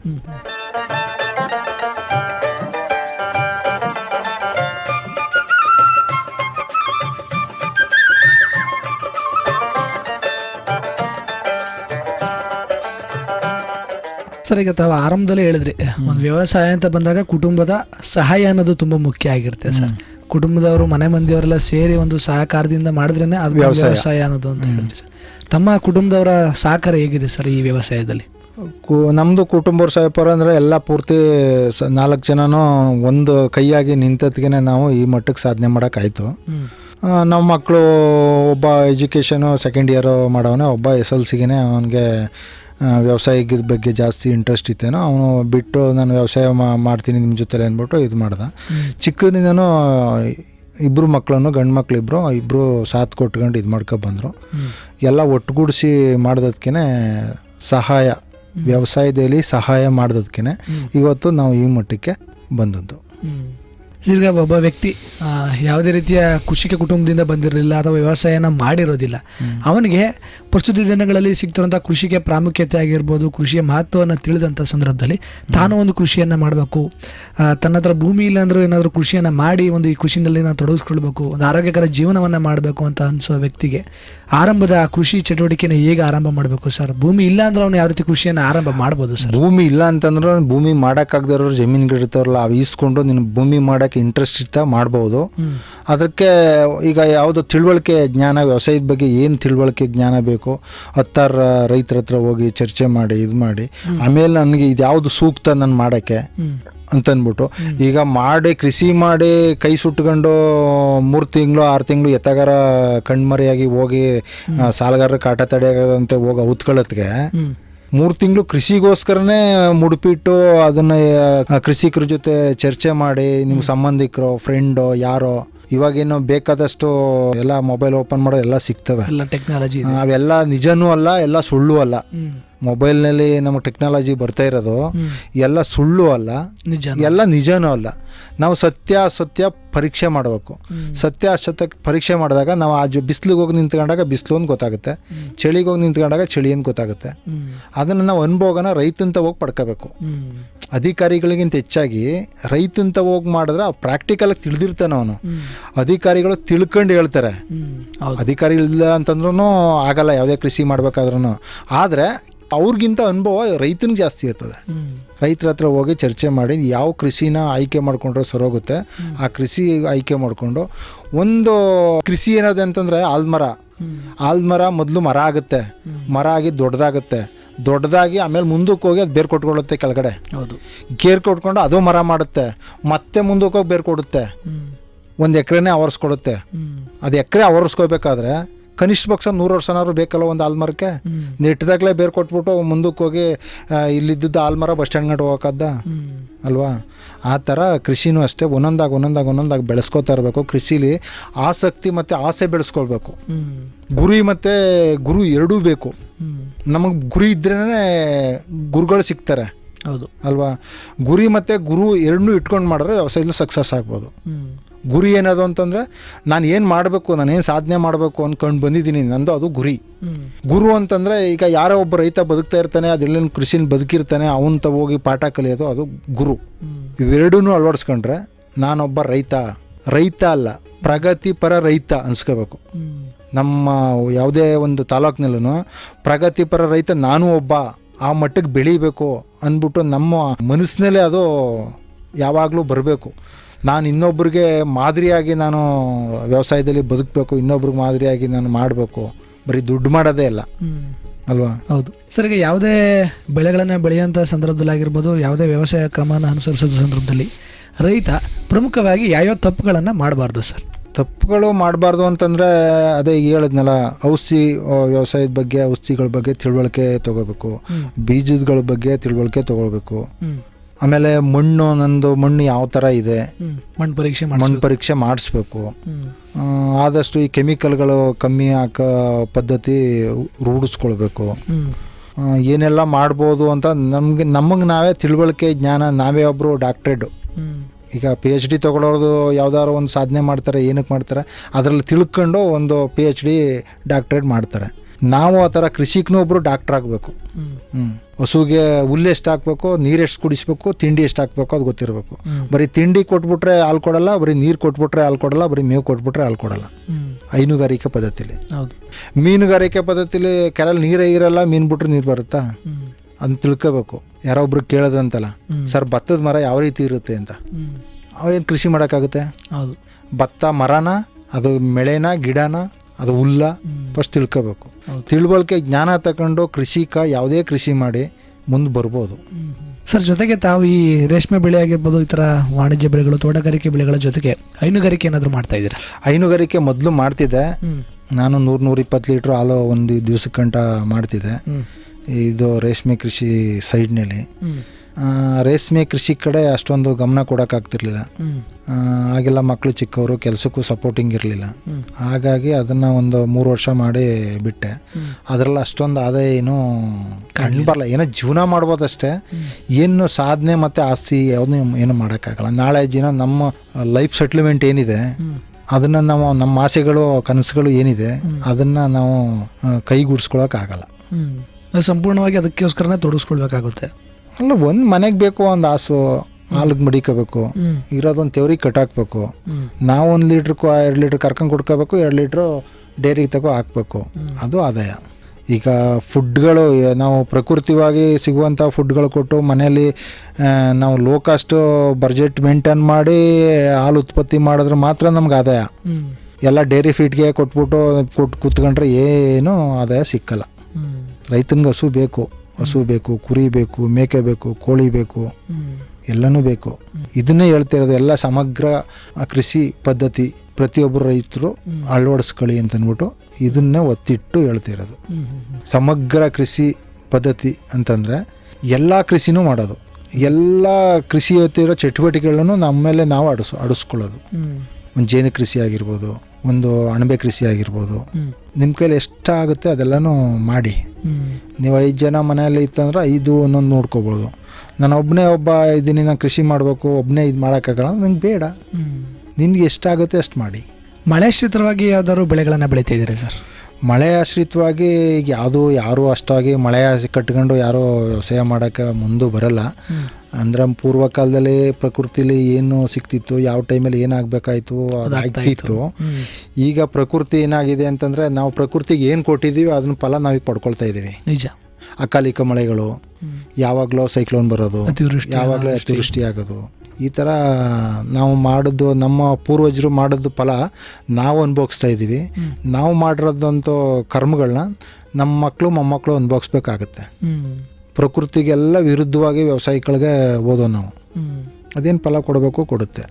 ಸರ್ ಈಗ ತಾವು ಆರಂಭದಲ್ಲೇ ಹೇಳಿದ್ರಿ. ಒಂದು ವ್ಯವಸಾಯ ಅಂತ ಬಂದಾಗ ಕುಟುಂಬದ ಸಹಾಯ ಅನ್ನೋದು ತುಂಬಾ ಮುಖ್ಯ ಆಗಿರುತ್ತೆ ಸರ್. ಕುಟುಂಬದವರು ಮನೆ ಮಂದಿಯವರೆಲ್ಲ ಸೇರಿ ಒಂದು ಸಹಕಾರದಿಂದ ಮಾಡಿದ್ರೇನೆ ಅದು ವ್ಯವಸಾಯ. ಅನ್ನೋದು ಅಂತ ಹೇಳಿದ್ರಿ ಸರ್. ತಮ್ಮ ಕುಟುಂಬದವರ ಸಹಕಾರ ಹೇಗಿದೆ ಸರ್ ಈ ವ್ಯವಸಾಯದಲ್ಲಿ? ಕು ನಮ್ಮದು ಕುಟುಂಬವ್ರ ಸಾಹೇಬರು ಅಂದರೆ ಎಲ್ಲ ಪೂರ್ತಿ ಸ ನಾಲ್ಕು ಜನನೂ ಒಂದು ಕೈಯಾಗಿ ನಿಂತದ್ಗೆ ನಾವು ಈ ಮಟ್ಟಕ್ಕೆ ಸಾಧನೆ ಮಾಡೋಕ್ಕಾಯ್ತು. ನಮ್ಮ ಮಕ್ಕಳು ಒಬ್ಬ ಎಜುಕೇಷನು ಸೆಕೆಂಡ್ ಇಯರು ಮಾಡವನೆ ಒಬ್ಬ ಎಸ್ ಎಲ್ ಸಿಗೇನೆ ಅವನಿಗೆ ವ್ಯವಸಾಯದ ಬಗ್ಗೆ ಜಾಸ್ತಿ ಇಂಟ್ರೆಸ್ಟ್ ಇತ್ತೇನೋ ಅವನು ಬಿಟ್ಟು ನಾನು ವ್ಯವಸಾಯ ಮಾ- ಮಾಡ್ತೀನಿ ನಿಮ್ಮ ಜೊತೆ ಅಂದ್ಬಿಟ್ಟು ಇದು ಮಾಡ್ದೆ. ಚಿಕ್ಕದಿಂದನೂ ಇಬ್ಬರು ಮಕ್ಕಳನ್ನು ಗಂಡು ಮಕ್ಳು ಇಬ್ಬರು ಸಾಥ್ ಕೊಟ್ಕೊಂಡು ಇದು ಮಾಡ್ಕೊ ಬಂದರು. ಎಲ್ಲ ಒಟ್ಟುಗೂಡಿಸಿ ಮಾಡೋದಕ್ಕೆ ಸಹಾಯ ವ್ಯವಸಾಯದಲ್ಲಿ ಸಹಾಯ ಮಾಡೋದಕ್ಕೆ ಇವತ್ತು ನಾವು ಈ ಮಟ್ಟಕ್ಕೆ ಬಂದದ್ದು. ಈಗ ಒಬ್ಬ ವ್ಯಕ್ತಿ ಯಾವುದೇ ರೀತಿಯ ಕೃಷಿಕ ಕುಟುಂಬದಿಂದ ಬಂದಿರಲಿಲ್ಲ ಅಥವಾ ವ್ಯವಸಾಯನ ಮಾಡಿರೋದಿಲ್ಲ. ಅವನಿಗೆ ಪ್ರಸ್ತುತ ದಿನಗಳಲ್ಲಿ ಸಿಗ್ತಿರುವಂಥ ಕೃಷಿಗೆ ಪ್ರಾಮುಖ್ಯತೆ ಆಗಿರ್ಬೋದು ಕೃಷಿಯ ಮಹತ್ವವನ್ನು ತಿಳಿದಂಥ ಸಂದರ್ಭದಲ್ಲಿ ತಾನು ಒಂದು ಕೃಷಿಯನ್ನು ಮಾಡಬೇಕು. ತನ್ನ ಹತ್ರ ಭೂಮಿ ಇಲ್ಲ ಅಂದರೂ ಏನಾದರೂ ಕೃಷಿಯನ್ನು ಮಾಡಿ ಒಂದು ಈ ಕೃಷಿನಲ್ಲಿ ನಾನು ತೊಡಗಿಸ್ಕೊಳ್ಬೇಕು ಒಂದು ಆರೋಗ್ಯಕರ ಜೀವನವನ್ನು ಮಾಡಬೇಕು ಅಂತ ಅನಿಸೋ ವ್ಯಕ್ತಿಗೆ ಆರಂಭದ ಕೃಷಿ ಚಟುವಟಿಕೆನ ಹೇಗೆ ಆರಂಭ ಮಾಡಬೇಕು ಸರ್? ಭೂಮಿ ಇಲ್ಲ ಅಂದ್ರೆ ಅವನು ಯಾವ ರೀತಿ ಕೃಷಿಯನ್ನು ಆರಂಭ ಮಾಡ್ಬೋದು ಸರ್? ಭೂಮಿ ಇಲ್ಲ ಅಂತಂದ್ರೆ ಭೂಮಿ ಮಾಡೋಕ್ಕಾಗದಿರೋರು ಜಮೀನುಗಳಿರ್ತಾರಲ್ಲ ಅವು ಈಸ್ಕೊಂಡು ನಿನ್ನ ಭೂಮಿ ಮಾಡೋಕ್ಕೆ ಇಂಟ್ರೆಸ್ಟ್ ಇರ್ತಾ ಮಾಡ್ಬೋದು. ಅದಕ್ಕೆ ಈಗ ಯಾವುದೋ ತಿಳುವಳಿಕೆ ಜ್ಞಾನ ವ್ಯವಸಾಯದ ಬಗ್ಗೆ ಏನು ತಿಳುವಳಿಕೆ ಜ್ಞಾನ ಬೇಕು ಹತ್ತಾರು ರೈತರ ಹತ್ರ ಹೋಗಿ ಚರ್ಚೆ ಮಾಡಿ ಇದು ಮಾಡಿ. ಆಮೇಲೆ ನನಗೆ ಇದು ಯಾವುದು ಸೂಕ್ತ ನಾನು ಮಾಡೋಕ್ಕೆ ಅಂತನ್ಬಿಟ್ಟು. ಈಗ ಮಾಡಿ ಕೃಷಿ ಮಾಡಿ ಕೈ ಸುಟ್ಕೊಂಡು ಮೂರು ತಿಂಗಳು ಆರು ತಿಂಗಳು ಎತ್ತಗಾರ ಕಣ್ಮರೆಯಾಗಿ ಹೋಗಿ ಸಾಲಗಾರರ ಕಾಟ ತಡೆಯಾಗದಂತೆ ಹೋಗಿ ಔತ್ಕೊಳ್ಳೋದ್ಗೆ ಮೂರು ತಿಂಗಳು ಕೃಷಿಗೋಸ್ಕರನೇ ಮುಡುಪಿಟ್ಟು ಅದನ್ನ ಕೃಷಿಕರ ಜೊತೆ ಚರ್ಚೆ ಮಾಡಿ ನಿಮ್ಮ ಸಂಬಂಧಿಕರು ಫ್ರೆಂಡು ಯಾರೋ ಇವಾಗೇನು ಬೇಕಾದಷ್ಟು ಎಲ್ಲ ಮೊಬೈಲ್ ಓಪನ್ ಮಾಡೋ ಎಲ್ಲ ಸಿಗ್ತವೆ. ಎಲ್ಲ ಟೆಕ್ನಾಲಜಿ ಅವೆಲ್ಲ ನಿಜನೂ ಅಲ್ಲ ಎಲ್ಲ ಸುಳ್ಳು ಅಲ್ಲ. ಮೊಬೈಲ್ನಲ್ಲಿ ನಮಗೆ ಟೆಕ್ನಾಲಜಿ ಬರ್ತಾ ಇರೋದು. ಎಲ್ಲ ಸುಳ್ಳು ಅಲ್ಲ. ನಿಜ ಎಲ್ಲ ನಿಜನೂ ಅಲ್ಲ. ನಾವು ಸತ್ಯ ಅಸತ್ಯ ಪರೀಕ್ಷೆ ಮಾಡಬೇಕು. ಸತ್ಯ ಅಸತ್ಯ ಪರೀಕ್ಷೆ ಮಾಡಿದಾಗ ನಾವು ಆ ಬಿಸಿಲಿಗೆ ಹೋಗಿ ನಿಂತ್ಕೊಂಡಾಗ ಬಿಸಿಲು ಅಂತ ಗೊತ್ತಾಗುತ್ತೆ. ಚಳಿಗೆ ಹೋಗಿ ನಿಂತ್ಕೊಂಡಾಗ ಚಳಿ ಅಂತ ಗೊತ್ತಾಗುತ್ತೆ. ಅದನ್ನು ನಾವು ಅನುಭೋಗನ ರೈತಂತ ಹೋಗಿ ಪಡ್ಕೋಬೇಕು. ಅಧಿಕಾರಿಗಳಿಗಿಂತ ಹೆಚ್ಚಾಗಿ ರೈತಂತ ಹೋಗಿ ಮಾಡಿದ್ರೆ ಪ್ರಾಕ್ಟಿಕಲಾಗಿ ತಿಳಿದಿರ್ತಾನೆ ಅವನು. ಅಧಿಕಾರಿಗಳು ತಿಳ್ಕೊಂಡು ಹೇಳ್ತಾರೆ. ಅಧಿಕಾರಿಗಳಿಲ್ಲ ಅಂತಂದ್ರೂ ಆಗಲ್ಲ, ಯಾವುದೇ ಕೃಷಿ ಮಾಡಬೇಕಾದ್ರೂ ಆದರೆ ಅವ್ರಿಗಿಂತ ಅನುಭವ ರೈತನಿಗೆ ಜಾಸ್ತಿ ಇರ್ತದೆ. ರೈತರ ಹತ್ರ ಹೋಗಿ ಚರ್ಚೆ ಮಾಡಿ ಯಾವ ಕೃಷಿನ ಆಯ್ಕೆ ಮಾಡಿಕೊಂಡ್ರೆ ಸರೋಗುತ್ತೆ ಆ ಕೃಷಿ ಆಯ್ಕೆ ಮಾಡಿಕೊಂಡು ಒಂದು ಕೃಷಿ ಏನದೆ ಅಂತಂದರೆ ಆಲ್ಮರ. ಆಲ್ಮರ ಮೊದಲು ಮರ ಆಗುತ್ತೆ. ಮರ ಆಗಿ ದೊಡ್ಡದಾಗುತ್ತೆ. ದೊಡ್ಡದಾಗಿ ಆಮೇಲೆ ಮುಂದಕ್ಕೆ ಹೋಗಿ ಅದು ಬೇರು ಕೊಟ್ಕೊಳ್ಳುತ್ತೆ ಕೆಳಗಡೆ. ಹೌದು. ಗೇರ್ ಕೊಟ್ಕೊಂಡು ಅದು ಮರ ಮಾಡುತ್ತೆ. ಮತ್ತೆ ಮುಂದಕ್ಕೆ ಹೋಗಿ ಬೇರು ಕೊಡುತ್ತೆ. ಒಂದು ಎಕರೆನೇ ಆವರಿಸ್ಕೊಡುತ್ತೆ ಅದು ಎಕರೆ ಆವರಿಸ್ಕೋಬೇಕಾದ್ರೆ ಕನಿಷ್ಠ ಪಕ್ಷ ನೂರು ವರ್ಷನಾದ್ರು ಬೇಕಲ್ಲ ಒಂದು ಆಲ್ಮರಕ್ಕೆ? ನೆಟ್ಟದಾಗಲೇ ಬೇರೆ ಕೊಟ್ಬಿಟ್ಟು ಮುಂದಕ್ಕೆ ಹೋಗಿ ಇಲ್ಲಿದ್ದ ಆಲ್ಮರ ಬಸ್ ಸ್ಟ್ಯಾಂಡ್ ಗಂಟು ಹೋಗೋಕ್ಕದ್ದ ಅಲ್ವಾ? ಆ ಥರ ಕೃಷಿನೂ ಅಷ್ಟೇ ಒಂದೊಂದಾಗಿ ಒಂದೊಂದಾಗಿ ಒಂದೊಂದಾಗಿ ಬೆಳೆಸ್ಕೋತಾ ಇರಬೇಕು. ಕೃಷಿಲಿ ಆಸಕ್ತಿ ಮತ್ತು ಆಸೆ ಬೆಳೆಸ್ಕೊಳ್ಬೇಕು. ಗುರಿ ಮತ್ತು ಗುರು ಎರಡೂ ಬೇಕು. ನಮಗೆ ಗುರಿ ಇದ್ರೇ ಗುರುಗಳು ಸಿಗ್ತಾರೆ. ಹೌದು. ಅಲ್ವಾ? ಗುರಿ ಮತ್ತು ಗುರು ಎರಡನ್ನೂ ಇಟ್ಕೊಂಡು ಮಾಡಿದ್ರೆ ವ್ಯವಸಾಯದಲ್ಲಿ ಸಕ್ಸಸ್ ಆಗ್ಬೋದು. ಗುರಿ ಏನದು ಅಂತಂದರೆ ನಾನು ಏನು ಮಾಡಬೇಕು ನಾನು ಏನು ಸಾಧನೆ ಮಾಡಬೇಕು ಅಂದ್ಕೊಂಡು ಬಂದಿದ್ದೀನಿ ನಂದು ಅದು ಗುರಿ. ಗುರು ಅಂತಂದರೆ ಈಗ ಯಾರೋ ಒಬ್ಬ ರೈತ ಬದುಕ್ತಾ ಇರ್ತಾನೆ ಅದೆಲ್ಲ ಕೃಷಿನ ಬದುಕಿರ್ತಾನೆ ಅವನ್ ಹೋಗಿ ಪಾಠ ಕಲಿಯೋದು ಅದು ಗುರು. ಇವೆರಡೂ ಅಳವಡಿಸ್ಕೊಂಡ್ರೆ ನಾನೊಬ್ಬ ರೈತ ರೈತ ಅಲ್ಲ ಪ್ರಗತಿಪರ ರೈತ ಅನ್ಸ್ಕೋಬೇಕು. ನಮ್ಮ ಯಾವುದೇ ಒಂದು ತಾಲೂಕಿನಲ್ಲೂ ಪ್ರಗತಿಪರ ರೈತ ನಾನು ಒಬ್ಬ ಆ ಮಟ್ಟಕ್ಕೆ ಬೆಳಿಬೇಕು ಅಂದ್ಬಿಟ್ಟು ನಮ್ಮ ಮನಸ್ಸಿನಲ್ಲೇ ಅದು ಯಾವಾಗಲೂ ಬರಬೇಕು. ನಾನು ಇನ್ನೊಬ್ರಿಗೆ ಮಾದರಿಯಾಗಿ ನಾನು ವ್ಯವಸಾಯದಲ್ಲಿ ಬದುಕಬೇಕು ಇನ್ನೊಬ್ರಿಗೆ ಮಾದರಿಯಾಗಿ ನಾನು ಮಾಡಬೇಕು ಬರೀ ದುಡ್ಡು ಮಾಡೋದೇ ಇಲ್ಲ. ಅಲ್ವಾ? ಹೌದು. ಸರ್ ಈಗ ಯಾವುದೇ ಬೆಳೆಗಳನ್ನು ಬೆಳೆಯುವಂಥ ಸಂದರ್ಭದಲ್ಲಿ ಆಗಿರ್ಬೋದು ಯಾವುದೇ ವ್ಯವಸಾಯ ಕ್ರಮನ ಅನುಸರಿಸೋ ಸಂದರ್ಭದಲ್ಲಿ ರೈತ ಪ್ರಮುಖವಾಗಿ ಯಾವ್ಯಾವ ತಪ್ಪುಗಳನ್ನು ಮಾಡಬಾರ್ದು ಸರ್? ತಪ್ಪುಗಳು ಮಾಡಬಾರ್ದು ಅಂತಂದರೆ ಅದೇ ಈಗ ಹೇಳಿದ್ನಲ್ಲ ಔಷಧಿ ವ್ಯವಸಾಯದ ಬಗ್ಗೆ ಔಷಧಿಗಳ ಬಗ್ಗೆ ತಿಳುವಳಿಕೆ ತಗೋಬೇಕು. ಬೀಜಗಳ ಬಗ್ಗೆ ತಿಳುವಳಿಕೆ ತಗೊಳ್ಬೇಕು ಆಮೇಲೆ ಮಣ್ಣು ನಂದು ಮಣ್ಣು ಯಾವ ಥರ ಇದೆ ಮಣ್ಣು ಪರೀಕ್ಷೆ ಮಣ್ಣು ಪರೀಕ್ಷೆ ಮಾಡಿಸ್ಬೇಕು. ಆದಷ್ಟು ಈ ಕೆಮಿಕಲ್ಗಳು ಕಮ್ಮಿ ಹಾಕೋ ಪದ್ಧತಿ ರೂಢಿಸ್ಕೊಳ್ಬೇಕು. ಏನೆಲ್ಲ ಮಾಡ್ಬೋದು ಅಂತ ನಮಗೆ ನಮಗೆ ನಾವೇ ತಿಳುವಳಿಕೆ ಜ್ಞಾನ ನಾವೇ ಒಬ್ಬರು ಡಾಕ್ಟ್ರೇಡ್ ಈಗ ಪಿ ಎಚ್ ಡಿ ತೊಗೊಳೋದು ಯಾವ್ದಾದ್ರು ಒಂದು ಸಾಧನೆ ಮಾಡ್ತಾರೆ ಏನಕ್ಕೆ ಮಾಡ್ತಾರೆ ಅದರಲ್ಲಿ ತಿಳ್ಕೊಂಡು ಒಂದು ಪಿ ಎಚ್ ಡಿ ಡಾಕ್ಟ್ರೇಟ್ ಮಾಡ್ತಾರೆ. ನಾವು ಆ ಥರ ಕೃಷಿಗೂ ಒಬ್ಬರು ಡಾಕ್ಟ್ರ್ ಆಗಬೇಕು. ಹ್ಞೂ ಹಸುಗೆ ಹುಲ್ಲು ಎಷ್ಟು ಹಾಕ್ಬೇಕು ನೀರು ಎಷ್ಟು ಕುಡಿಸ್ಬೇಕು ತಿಂಡಿ ಎಷ್ಟು ಹಾಕ್ಬೇಕು ಅದು ಗೊತ್ತಿರಬೇಕು. ಬರೀ ತಿಂಡಿ ಕೊಟ್ಬಿಟ್ರೆ ಹಾಲು ಕೊಡಲ್ಲ ಬರೀ ನೀರು ಕೊಟ್ಬಿಟ್ರೆ ಹಾಲು ಕೊಡಲ್ಲ ಬರೀ ಮೇವು ಕೊಟ್ಬಿಟ್ರೆ ಹಾಲು ಕೊಡಲ್ಲ. ಹೈನುಗಾರಿಕೆ ಪದ್ಧತಿಲಿ. ಹೌದು. ಮೀನುಗಾರಿಕೆ ಪದ್ಧತಿಲಿ ಕೆರೆಯಲ್ಲಿ ನೀರೇ ಇರಲ್ಲ ಮೀನು ಬಿಟ್ರೆ ನೀರು ಬರುತ್ತಾ? ಅದನ್ನ ತಿಳ್ಕೋಬೇಕು. ಯಾರೋ ಒಬ್ರು ಕೇಳಿದ್ರಂತಲ್ಲ ಸರ್ ಭತ್ತದ ಮರ ಯಾವ ರೀತಿ ಇರುತ್ತೆ? ಅಂತ. ಅವ್ರೇನು ಕೃಷಿ ಮಾಡೋಕ್ಕಾಗುತ್ತೆ? ಭತ್ತ ಮರನ ಅದು ಮೆಳೆನ ಗಿಡನ ಅದು ಹುಲ್ಲ? ಫಸ್ಟ್ ತಿಳ್ಕೋಬೇಕು. ತಿಳುವಳಿಕೆ ಜ್ಞಾನ ತಗೊಂಡು ಕೃಷಿಕ ಯಾವುದೇ ಕೃಷಿ ಮಾಡಿ ಮುಂದೆ ಬರ್ಬೋದು. ಸರ್ ಜೊತೆಗೆ ತಾವು ಈ ರೇಷ್ಮೆ ಬೆಳೆ ಆಗಿರ್ಬೋದು ಈ ಥರ ವಾಣಿಜ್ಯ ಬೆಳೆಗಳು ತೋಟಗಾರಿಕೆ ಬೆಳೆಗಳ ಜೊತೆಗೆ ಹೈನುಗಾರಿಕೆ ಏನಾದರೂ ಮಾಡ್ತಾ ಇದ್ದೀರಾ? ಹೈನುಗಾರಿಕೆ ಮೊದಲು ಮಾಡ್ತಿದ್ದೆ. ನಾನು ನೂರು ನೂರ ಇಪ್ಪತ್ತು ಲೀಟ್ರ್ ಹಾಲು ಒಂದು ದಿವಸಕ್ಕಂಟ ಮಾಡ್ತಿದ್ದೆ. ಇದು ರೇಷ್ಮೆ ಕೃಷಿ ಸೈಡ್ನಲ್ಲಿ. ರೇಷ್ಮೆ ಕೃಷಿ ಕಡೆ ಅಷ್ಟೊಂದು ಗಮನ ಕೊಡೋಕ್ಕಾಗ್ತಿರ್ಲಿಲ್ಲ ಆಗೆಲ್ಲ ಮಕ್ಕಳು ಚಿಕ್ಕವರು ಕೆಲಸಕ್ಕೂ ಸಪೋರ್ಟಿಂಗ್ ಇರಲಿಲ್ಲ. ಹಾಗಾಗಿ ಅದನ್ನು ಒಂದು ಮೂರು ವರ್ಷ ಮಾಡಿ ಬಿಟ್ಟೆ. ಅದರಲ್ಲಿ ಅಷ್ಟೊಂದು ಆದಾಯ ಏನು ಬರಲ್ಲ ಏನೋ ಜೀವನ ಮಾಡ್ಬೋದಷ್ಟೇ ಏನು ಸಾಧನೆ ಮತ್ತು ಆಸ್ತಿ ಯಾವುದೂ ಏನು ಮಾಡೋಕ್ಕಾಗಲ್ಲ. ನಾಳೆ ಜೀವನ ನಮ್ಮ ಲೈಫ್ ಸೆಟ್ಲ್ಮೆಂಟ್ ಏನಿದೆ ಅದನ್ನು ನಾವು ನಮ್ಮ ಆಸೆಗಳು ಕನಸುಗಳು ಏನಿದೆ ಅದನ್ನು ನಾವು ಕೈಗೂಡಿಸ್ಕೊಳಕ್ಕಾಗಲ್ಲ. ಸಂಪೂರ್ಣವಾಗಿ ಅದಕ್ಕೋಸ್ಕರನೇ ತೊಡಗಿಸ್ಕೊಳ್ಬೇಕಾಗುತ್ತೆ. ಅಲ್ಲ ಒಂದು ಮನೆಗೆ ಬೇಕು ಒಂದು ಆಸು ಹಾಲಿಗೆ ಮಡಿಕೋಬೇಕು. ಇರೋದೊಂದು ತೆವ್ರಿ ಕಟ್ಟಾಕ್ಬೇಕು. ನಾವು ಒಂದು ಲೀಟ್ರ್ ಎರಡು ಲೀಟ್ರ್ ಕರ್ಕೊಂಡು ಕುಡ್ಕೋಬೇಕು ಎರಡು ಲೀಟ್ರು ಡೈರಿಗೆ ತಗೋ ಹಾಕ್ಬೇಕು. ಅದು ಆದಾಯ. ಈಗ ಫುಡ್ಗಳು ನಾವು ಪ್ರಕೃತಿವಾಗಿ ಸಿಗುವಂಥ ಫುಡ್ಗಳು ಕೊಟ್ಟು ಮನೆಯಲ್ಲಿ ನಾವು ಲೋ ಕಾಸ್ಟ್ ಬಜೆಟ್ ಮೇಂಟೈನ್ ಮಾಡಿ ಹಾಲು ಉತ್ಪತ್ತಿ ಮಾಡಿದ್ರೆ ಮಾತ್ರ ನಮ್ಗೆ ಆದಾಯ. ಎಲ್ಲ ಡೈರಿ ಫೀಡ್ಗೆ ಕೊಟ್ಬಿಟ್ಟು ಕೊಟ್ಟು ಕೂತ್ಕೊಂಡ್ರೆ ಏನೂ ಆದಾಯ ಸಿಕ್ಕಲ್ಲ. ರೈತನಿಗೆ ಹಸು ಬೇಕು. ಹಸು ಬೇಕು ಕುರಿ ಬೇಕು ಮೇಕೆ ಬೇಕು ಕೋಳಿ ಬೇಕು ಎಲ್ಲನೂ ಬೇಕು. ಇದನ್ನೇ ಹೇಳ್ತಿರೋದು ಎಲ್ಲ ಸಮಗ್ರ ಕೃಷಿ ಪದ್ಧತಿ ಪ್ರತಿಯೊಬ್ಬರು ರೈತರು ಅಳವಡಿಸ್ಕೊಳ್ಳಿ ಅಂತಂದ್ಬಿಟ್ಟು ಇದನ್ನೇ ಒತ್ತಿಟ್ಟು ಹೇಳ್ತಿರೋದು ಹ್ಮ್ ಹ್ಮ್ ಸಮಗ್ರ ಕೃಷಿ ಪದ್ಧತಿ ಅಂತಂದರೆ ಎಲ್ಲ ಕೃಷಿನೂ ಮಾಡೋದು. ಎಲ್ಲ ಕೃಷಿ ಇರೋ ಚಟುವಟಿಕೆಗಳನ್ನು ನಮ್ಮ ಮೇಲೆ ನಾವು ಅಡಿಸ್ ಅಡಿಸ್ಕೊಳ್ಳೋದು. ಒಂದು ಜೇನು ಕೃಷಿ ಆಗಿರ್ಬೋದು ಒಂದು ಅಣಬೆ ಕೃಷಿ ಆಗಿರ್ಬೋದು. ನಿಮ್ಮ ಕೈಲಿ ಎಷ್ಟಾಗುತ್ತೆ ಅದೆಲ್ಲನೂ ಮಾಡಿ. ನೀವು ಐದು ಜನ ಮನೆಯಲ್ಲಿ ಇತ್ತಂದ್ರೆ ಐದು ಒಂದೊಂದು ನೋಡ್ಕೋಬೋದು. ನಾನು ಒಬ್ಬನೇ ಒಬ್ಬ ಇದನ್ನ ನಾನು ಕೃಷಿ ಮಾಡಬೇಕು ಒಬ್ಬನೇ ಇದು ಮಾಡೋಕ್ಕಾಗಲ್ಲ ನಂಗೆ ಬೇಡ. ನಿನಗೆ ಎಷ್ಟಾಗುತ್ತೆ ಅಷ್ಟು ಮಾಡಿ. ಮಳೆಶ್ರಿತವಾಗಿ ಯಾವ್ದಾದ್ರು ಬೆಳೆಗಳನ್ನು ಬೆಳೀತಿದ್ದೀರಿ ಸರ್? ಮಳೆ ಆಶ್ರಿತವಾಗಿ ಈಗ ಯಾವುದು ಯಾರು ಅಷ್ಟಾಗಿ ಮಳೆ ಕಟ್ಕೊಂಡು ಯಾರೂ ವ್ಯವಸಾಯ ಮಾಡೋಕ್ಕೆ ಮುಂದೆ ಬರಲ್ಲ. ಅಂದ್ರೆ ಪೂರ್ವ ಕಾಲದಲ್ಲಿ ಪ್ರಕೃತಿಲಿ ಏನು ಸಿಕ್ತಿತ್ತು ಯಾವ ಟೈಮಲ್ಲಿ ಏನಾಗಬೇಕಾಯ್ತು ಅದು ಆಗ್ತಿತ್ತು. ಈಗ ಪ್ರಕೃತಿ ಏನಾಗಿದೆ ಅಂತಂದರೆ ನಾವು ಪ್ರಕೃತಿಗೆ ಏನು ಕೊಟ್ಟಿದ್ದೀವಿ ಅದನ್ನ ಫಲ ನಾವೀಗ ಪಡ್ಕೊಳ್ತಾ ಇದ್ದೀವಿ. ನಿಜ. ಅಕಾಲಿಕ ಮಳೆಗಳು. ಯಾವಾಗಲೂ ಸೈಕ್ಲೋನ್ ಬರೋದು ಯಾವಾಗಲೂ ಅತಿವೃಷ್ಟಿ ಆಗೋದು. ಈ ಥರ ನಾವು ಮಾಡಿದ್ದು ನಮ್ಮ ಪೂರ್ವಜರು ಮಾಡಿದ್ದು ಫಲ ನಾವು ಅನುಭವಿಸ್ತಾ ಇದ್ದೀವಿ. ನಾವು ಮಾಡಿರೋದಂಥ ಕರ್ಮಗಳನ್ನ ನಮ್ಮ ಮಕ್ಕಳು ಮೊಮ್ಮಕ್ಕಳು ಅನುಭವಿಸ್ಬೇಕಾಗತ್ತೆ. ಪ್ರಕೃತಿಗೆಲ್ಲ ವಿರುದ್ಧವಾಗಿ ವ್ಯವಸಾಯಿಗಳಿಗೆ ಓದೋ ನಾವು. ಅದೇನು ಫಲ ಕೊಡಬೇಕು ಕೊಡುತ್ತೆ.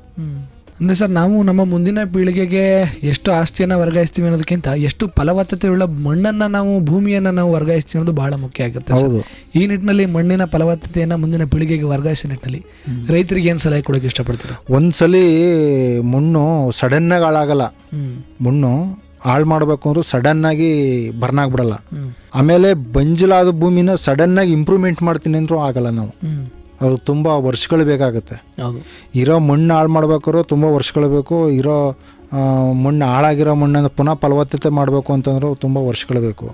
ಅಂದರೆ ಸರ್ ನಾವು ನಮ್ಮ ಮುಂದಿನ ಪೀಳಿಗೆಗೆ ಎಷ್ಟು ಆಸ್ತಿಯನ್ನು ವರ್ಗಾಯಿಸ್ತೀವಿ ಅನ್ನೋದಕ್ಕಿಂತ ಎಷ್ಟು ಫಲವತ್ತತೆ ಉಳ್ಳ ಮಣ್ಣನ್ನು ನಾವು ಭೂಮಿಯನ್ನು ನಾವು ವರ್ಗಾಯಿಸ್ತೀವಿ ಅನ್ನೋದು ಬಹಳ ಮುಖ್ಯ ಆಗಿರುತ್ತೆ. ಹೌದು. ಈ ನಿಟ್ಟಿನಲ್ಲಿ ಮಣ್ಣಿನ ಫಲವತ್ತತೆಯನ್ನು ಮುಂದಿನ ಪೀಳಿಗೆಗೆ ವರ್ಗಾಯಿಸೋ ನಿಟ್ಟಿನಲ್ಲಿ ರೈತರಿಗೆ ಏನು ಸಲಹೆ ಕೊಡೋಕೆ ಇಷ್ಟಪಡ್ತೀರಾ? ಒಂದ್ಸಲಿ ಮಣ್ಣು ಸಡನ್ನಾಗಿ ಹಾಳಾಗಲ್ಲ. ಮಣ್ಣು ಹಾಳು ಮಾಡಬೇಕು ಅಂದ್ರೆ ಸಡನ್ನಾಗಿ ಬರ್ನ್ ಆಗ್ಬಿಡಲ್ಲ. ಆಮೇಲೆ ಬಂಜಲಾದ ಭೂಮಿನ ಸಡನ್ನಾಗಿ ಇಂಪ್ರೂವ್ಮೆಂಟ್ ಮಾಡ್ತೀನಿ ಅಂದ್ರೂ ಆಗಲ್ಲ ನಾವು. ಅದು ತುಂಬ ವರ್ಷಗಳು ಬೇಕಾಗುತ್ತೆ. ಇರೋ ಮಣ್ಣು ಹಾಳು ಮಾಡ್ಬೇಕಾದ್ರೂ ತುಂಬ ವರ್ಷಗಳು ಬೇಕು ಇರೋ ಮಣ್ಣು ಹಾಳಾಗಿರೋ ಮಣ್ಣನ್ನು ಪುನಃ ಫಲವತ್ತತೆ ಮಾಡಬೇಕು ಅಂತಂದ್ರೆ ತುಂಬ ವರ್ಷಗಳು ಬೇಕು.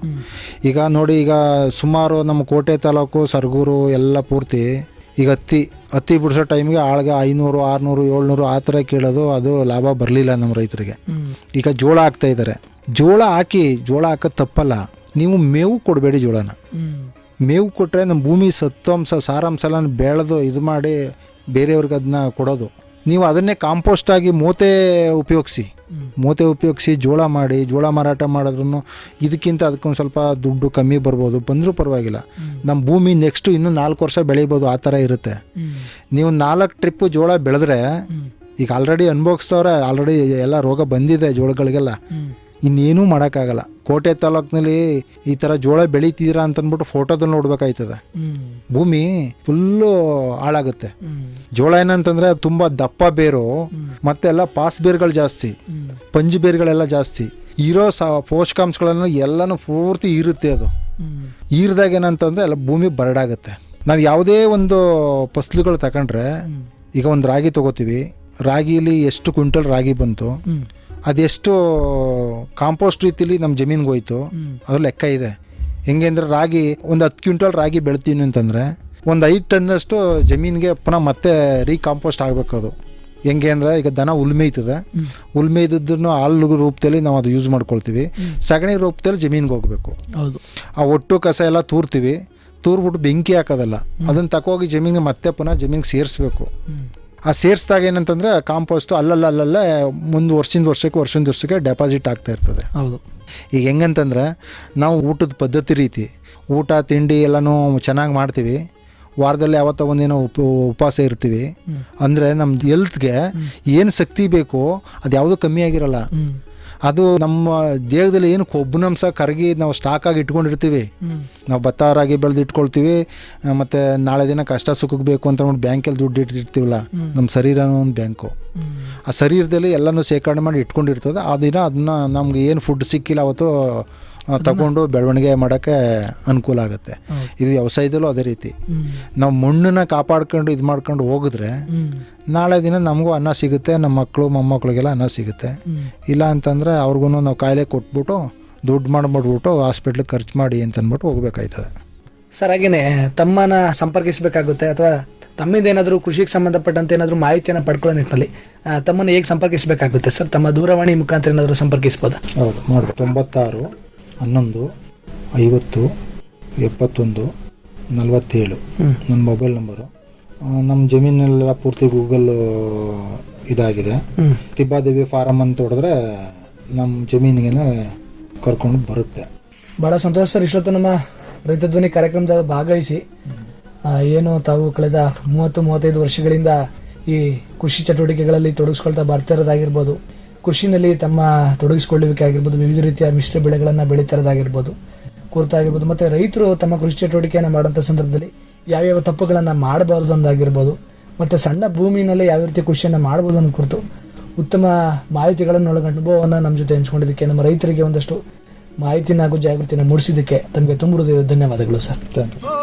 ಈಗ ನೋಡಿ ಈಗ ಸುಮಾರು ನಮ್ಮ ಕೋಟೆ ತಾಲೂಕು ಸರ್ಗೂರು ಎಲ್ಲ ಪೂರ್ತಿ ಈಗ ಹತ್ತಿ ಹತ್ತಿ ಬಿಡಿಸೋ ಟೈಮ್ಗೆ ಆಳ್ಗೆ ಐನೂರು ಆರುನೂರು ಏಳ್ನೂರು ಆ ಥರ ಕೇಳೋದು ಅದು ಲಾಭ ಬರಲಿಲ್ಲ ನಮ್ಮ ರೈತರಿಗೆ. ಈಗ ಜೋಳ ಹಾಕ್ತಾ ಇದ್ದಾರೆ. ಜೋಳ ಹಾಕಿ ಜೋಳ ಹಾಕೋದು ತಪ್ಪಲ್ಲ. ನೀವು ಮೇವು ಕೊಡಬೇಡಿ ಜೋಳನ. ಮೇವು ಕೊಟ್ಟರೆ ನಮ್ಮ ಭೂಮಿ ಸತ್ವಾಂಶ ಸಾರಾಂಶ ಎಲ್ಲ ಬೆಳೆದು ಇದು ಮಾಡಿ ಬೇರೆಯವ್ರಿಗೆ ಅದನ್ನ ಕೊಡೋದು. ನೀವು ಅದನ್ನೇ ಕಾಂಪೋಸ್ಟ್ ಆಗಿ ಮೂತೆ ಉಪಯೋಗಿಸಿ. ಮೂತೆ ಉಪಯೋಗಿಸಿ, ಜೋಳ ಮಾಡಿ, ಜೋಳ ಮಾರಾಟ ಮಾಡಿದ್ರು ಇದಕ್ಕಿಂತ ಅದಕ್ಕೊಂದು ಸ್ವಲ್ಪ ದುಡ್ಡು ಕಮ್ಮಿ ಬರ್ಬೋದು. ಬಂದರೂ ಪರವಾಗಿಲ್ಲ. ನಮ್ಮ ಭೂಮಿ ನೆಕ್ಸ್ಟು ಇನ್ನೂ ನಾಲ್ಕು ವರ್ಷ ಬೆಳಿಬೋದು, ಆ ಥರ ಇರುತ್ತೆ. ನೀವು ನಾಲ್ಕು ಟ್ರಿಪ್ಪು ಜೋಳ ಬೆಳೆದ್ರೆ, ಈಗ ಆಲ್ರೆಡಿ ಅನುಭವಿಸ್ತವ್ರೆ ಆಲ್ರೆಡಿ ಎಲ್ಲ ರೋಗ ಬಂದಿದೆ ಜೋಳಗಳಿಗೆಲ್ಲ. ಇನ್ನೇನೂ ಮಾಡೋಕ್ಕಾಗಲ್ಲ. ಕೋಟೆ ತಾಲೂಕಿನಲ್ಲಿ ಈ ಥರ ಜೋಳ ಬೆಳೀತಿದ್ದೀರಾ ಅಂತಂದ್ಬಿಟ್ಟು ಫೋಟೋದಲ್ಲಿ ನೋಡ್ಬೇಕಾಯ್ತದ. ಭೂಮಿ ಫುಲ್ಲು ಹಾಳಾಗುತ್ತೆ. ಜೋಳ ಏನಂತಂದ್ರೆ ತುಂಬ ದಪ್ಪ ಬೇರು, ಮತ್ತೆ ಎಲ್ಲ ಪಾಸ್ ಬೇರುಗಳು ಜಾಸ್ತಿ, ಪಂಜಿ ಬೇರುಗಳೆಲ್ಲ ಜಾಸ್ತಿ. ಇರೋ ಸ ಪೋಷಕಾಂಶಗಳನ್ನು ಎಲ್ಲನೂ ಪೂರ್ತಿ ಇರುತ್ತೆ ಅದು. ಈರದಾಗ ಏನಂತಂದರೆ ಎಲ್ಲ ಭೂಮಿ ಬರಡಾಗುತ್ತೆ. ನಾವು ಯಾವುದೇ ಒಂದು ಫಸ್ಲುಗಳು ತಗೊಂಡ್ರೆ ಈಗ ಒಂದು ರಾಗಿ ತಗೋತೀವಿ. ರಾಗಿಲಿ ಎಷ್ಟು ಕ್ವಿಂಟಲ್ ರಾಗಿ ಬಂತು? ಅದೆಷ್ಟು ಕಾಂಪೋಸ್ಟ್ ರೀತಿಲಿ ನಮ್ಮ ಜಮೀನಿಗೆ ಹೋಯ್ತು. ಅದ್ರ ಲೆಕ್ಕ ಇದೆ. ಹೆಂಗೆ ಅಂದರೆ ರಾಗಿ ಒಂದು ಹತ್ತು ಕ್ವಿಂಟಲ್ ರಾಗಿ ಬೆಳ್ತೀನಿ ಅಂತಂದರೆ ಒಂದು ಐದು ಟನ್ನಷ್ಟು ಜಮೀನಿಗೆ ಪುನಃ ಮತ್ತೆ ರೀಕಾಂಪೋಸ್ಟ್ ಆಗಬೇಕು ಅದು. ಹೆಂಗೆ ಅಂದರೆ ಈಗ ದನ ಉಲ್ಮೆಯ್ತದೆ ಉಲ್ಮೆ ಇದ್ದದನ್ನು ಹಾಲು ರೂಪದಲ್ಲಿ ನಾವು ಅದು ಯೂಸ್ ಮಾಡ್ಕೊಳ್ತೀವಿ. ಸಗಣಿ ರೂಪದಲ್ಲಿ ಜಮೀನಿಗೆ ಹೋಗಬೇಕು. ಹೌದು. ಆ ಒಟ್ಟು ಕಸ ಎಲ್ಲ ತೂರ್ತೀವಿ. ತೂರ್ಬಿಟ್ಟು ಬೆಂಕಿ ಹಾಕೋದಲ್ಲ. ಅದನ್ನು ತಕೋಗಿ ಜಮೀನಿಗೆ ಮತ್ತೆ ಪುನಃ ಜಮೀನಿಗೆ ಸೇರಿಸ್ಬೇಕು. ಆ ಸೇರಿಸಿದಾಗ ಏನಂತಂದ್ರೆ ಕಾಂಪೋಸ್ಟು ಅಲ್ಲಲ್ಲ ಅಲ್ಲಲ್ಲೇ ಮುಂದೆ ವರ್ಷದಿಂದ ವರ್ಷಕ್ಕೆ ವರ್ಷದಿಂದ ವರ್ಷಕ್ಕೆ ಡೆಪಾಸಿಟ್ ಆಗ್ತಾ ಇರ್ತದೆ. ಹೌದು. ಈಗ ಹೆಂಗಂತಂದ್ರೆ ನಾವು ಊಟದ ಪದ್ಧತಿ ರೀತಿ ಊಟ ತಿಂಡಿ ಎಲ್ಲನೂ ಚೆನ್ನಾಗಿ ಮಾಡ್ತೀವಿ. ವಾರದಲ್ಲಿ ಯಾವತ್ತೋ ಒಂದಿನ ಉಪ ಉಪವಾಸ ಇರ್ತೀವಿ. ಅಂದರೆ ನಮ್ಮ ಹೆಲ್ತ್ಗೆ ಏನು ಶಕ್ತಿ ಬೇಕೋ ಅದು ಯಾವುದೂ ಕಮ್ಮಿ ಆಗಿರಲ್ಲ. ಅದು ನಮ್ಮ ದೇಹದಲ್ಲಿ ಏನು ಕೊಬ್ಬುನಂಶ ಕರಗಿ ನಾವು ಸ್ಟಾಕ್ ಆಗಿ ಇಟ್ಕೊಂಡಿರ್ತೀವಿ. ನಾವು ಭತ್ತ ರಾಗಿ ಬೆಳೆದು ಇಟ್ಕೊಳ್ತೀವಿ. ಮತ್ತೆ ನಾಳೆ ದಿನ ಕಷ್ಟ ಸುಖಕ್ಕೆ ಬೇಕು ಅಂತ ನೋಡಿ ಬ್ಯಾಂಕಲ್ಲಿ ದುಡ್ಡು ಇಟ್ಟಿರ್ತೀವಲ್ಲ ನಮ್ಮ ಶರೀರನೂ ಒಂದು ಬ್ಯಾಂಕು ಆ ಶರೀರದಲ್ಲಿ ಎಲ್ಲನೂ ಶೇಖರಣೆ ಮಾಡಿ ಇಟ್ಕೊಂಡಿರ್ತದೆ. ಆ ದಿನ ಅದನ್ನ ನಮ್ಗೆ ಏನು ಫುಡ್ ಸಿಕ್ಕಿಲ್ಲ ಅವತ್ತು ತಗೊಂಡು ಬೆಳವಣಿಗೆ ಮಾಡೋಕ್ಕೆ ಅನುಕೂಲ ಆಗುತ್ತೆ. ಇದು ವ್ಯವಸಾಯದಲ್ಲೂ ಅದೇ ರೀತಿ. ನಾವು ಮಣ್ಣನ್ನ ಕಾಪಾಡ್ಕೊಂಡು ಇದು ಮಾಡ್ಕೊಂಡು ಹೋಗಿದ್ರೆ ನಾಳೆ ದಿನ ನಮಗೂ ಅನ್ನ ಸಿಗುತ್ತೆ ನಮ್ಮ ಮಕ್ಕಳು ಮೊಮ್ಮಕ್ಕಳಿಗೆಲ್ಲ ಅನ್ನ ಸಿಗುತ್ತೆ. ಇಲ್ಲ ಅಂತಂದರೆ ಅವ್ರಿಗೂ ನಾವು ಕಾಯಿಲೆ ಕೊಟ್ಬಿಟ್ಟು ದುಡ್ಡು ಮಾಡಿಬಿಟ್ಬಿಟ್ಟು ಹಾಸ್ಪಿಟ್ಲಿಗೆ ಖರ್ಚು ಮಾಡಿ ಅಂತಂದ್ಬಿಟ್ಟು ಹೋಗ್ಬೇಕಾಯ್ತದೆ. ಸರ್ ಹಾಗೇನೆ ತಮ್ಮನ ಸಂಪರ್ಕಿಸಬೇಕಾಗುತ್ತೆ ಅಥವಾ ತಮ್ಮಿಂದ ಏನಾದರೂ ಕೃಷಿಗೆ ಸಂಬಂಧಪಟ್ಟಂತೆ ಏನಾದರೂ ಮಾಹಿತಿಯನ್ನು ಪಡ್ಕೊಳ್ಳೋ ನಿಟ್ಟಿನಲ್ಲಿ ತಮ್ಮನ್ನು ಹೇಗೆ ಸಂಪರ್ಕಿಸಬೇಕಾಗುತ್ತೆ ಸರ್? ತಮ್ಮ ದೂರವಾಣಿ ಮುಖಾಂತರ ಏನಾದರೂ ಸಂಪರ್ಕಿಸ್ಬೋದಾ? ಹೌದು ನೋಡಿ ತೊಂಬತ್ತಾರು ಹನ್ನೊಂದು ಐವತ್ತು ಎಪ್ಪತ್ತೊಂದು ನಲವತ್ತೇಳು. ನನ್ನ ಮೊಬೈಲ್ ನಂಬರು. ನಮ್ಮ ಜಮೀನೆಲ್ಲ ಪೂರ್ತಿ ಗೂಗಲ್ ಇದಾಗಿದೆ. ತಿಬ್ಬಾದೇವಿ ಫಾರಮ್ ಅಂತ ಹೊಡೆದ್ರೆ ನಮ್ಮ ಜಮೀನಿಗೆ ಕರ್ಕೊಂಡು ಬರುತ್ತೆ. ಬಹಳ ಸಂತೋಷ ಸರ್ ಇಷ್ಟೊತ್ತು ನಮ್ಮ ರೈತ ಧ್ವನಿ ಕಾರ್ಯಕ್ರಮದಲ್ಲಿ ಭಾಗವಹಿಸಿ. ಏನು ತಾವು ಕಳೆದ ಮೂವತ್ತು ಮೂವತ್ತೈದು ವರ್ಷಗಳಿಂದ ಈ ಕೃಷಿ ಚಟುವಟಿಕೆಗಳಲ್ಲಿ ತೊಡಗಿಸ್ಕೊಳ್ತಾ ಬರ್ತಾ ಇರೋದಾಗಿರ್ಬೋದು. ಕೃಷಿನಲ್ಲಿ ತಮ್ಮ ತೊಡಗಿಸಿಕೊಳ್ಳಬೇಕಾಗಿರ್ಬೋದು, ವಿವಿಧ ರೀತಿಯ ಮಿಶ್ರ ಬೆಳೆಗಳನ್ನು ಬೆಳೀತಾರದಾಗಿರ್ಬೋದು ಕುರಿತಾಗಿರ್ಬೋದು ಮತ್ತು ರೈತರು ತಮ್ಮ ಕೃಷಿ ಚಟುವಟಿಕೆಯನ್ನು ಮಾಡುವಂಥ ಸಂದರ್ಭದಲ್ಲಿ ಯಾವ್ಯಾವ ತಪ್ಪುಗಳನ್ನು ಮಾಡಬಾರದು ಅನ್ನೋದಾಗಿರ್ಬೋದು ಮತ್ತು ಸಣ್ಣ ಭೂಮಿನಲ್ಲಿ ಯಾವ ರೀತಿ ಕೃಷಿಯನ್ನು ಮಾಡಬಹುದು ಅನ್ನೋ ಕುರಿತು ಉತ್ತಮ ಮಾಹಿತಿಗಳನ್ನು ಒಳಗೊಂಡ ಅನುಭವವನ್ನು ನಮ್ಮ ಜೊತೆ ಹಂಚ್ಕೊಂಡಿದ್ದಕ್ಕೆ, ನಮ್ಮ ರೈತರಿಗೆ ಒಂದಷ್ಟು ಮಾಹಿತಿನ ಹಾಗೂ ಜಾಗೃತಿಯನ್ನು ಮೂಡಿಸಿದ್ದಕ್ಕೆ ತಮಗೆ ತುಂಬ ಧನ್ಯವಾದಗಳು ಸರ್. Thank you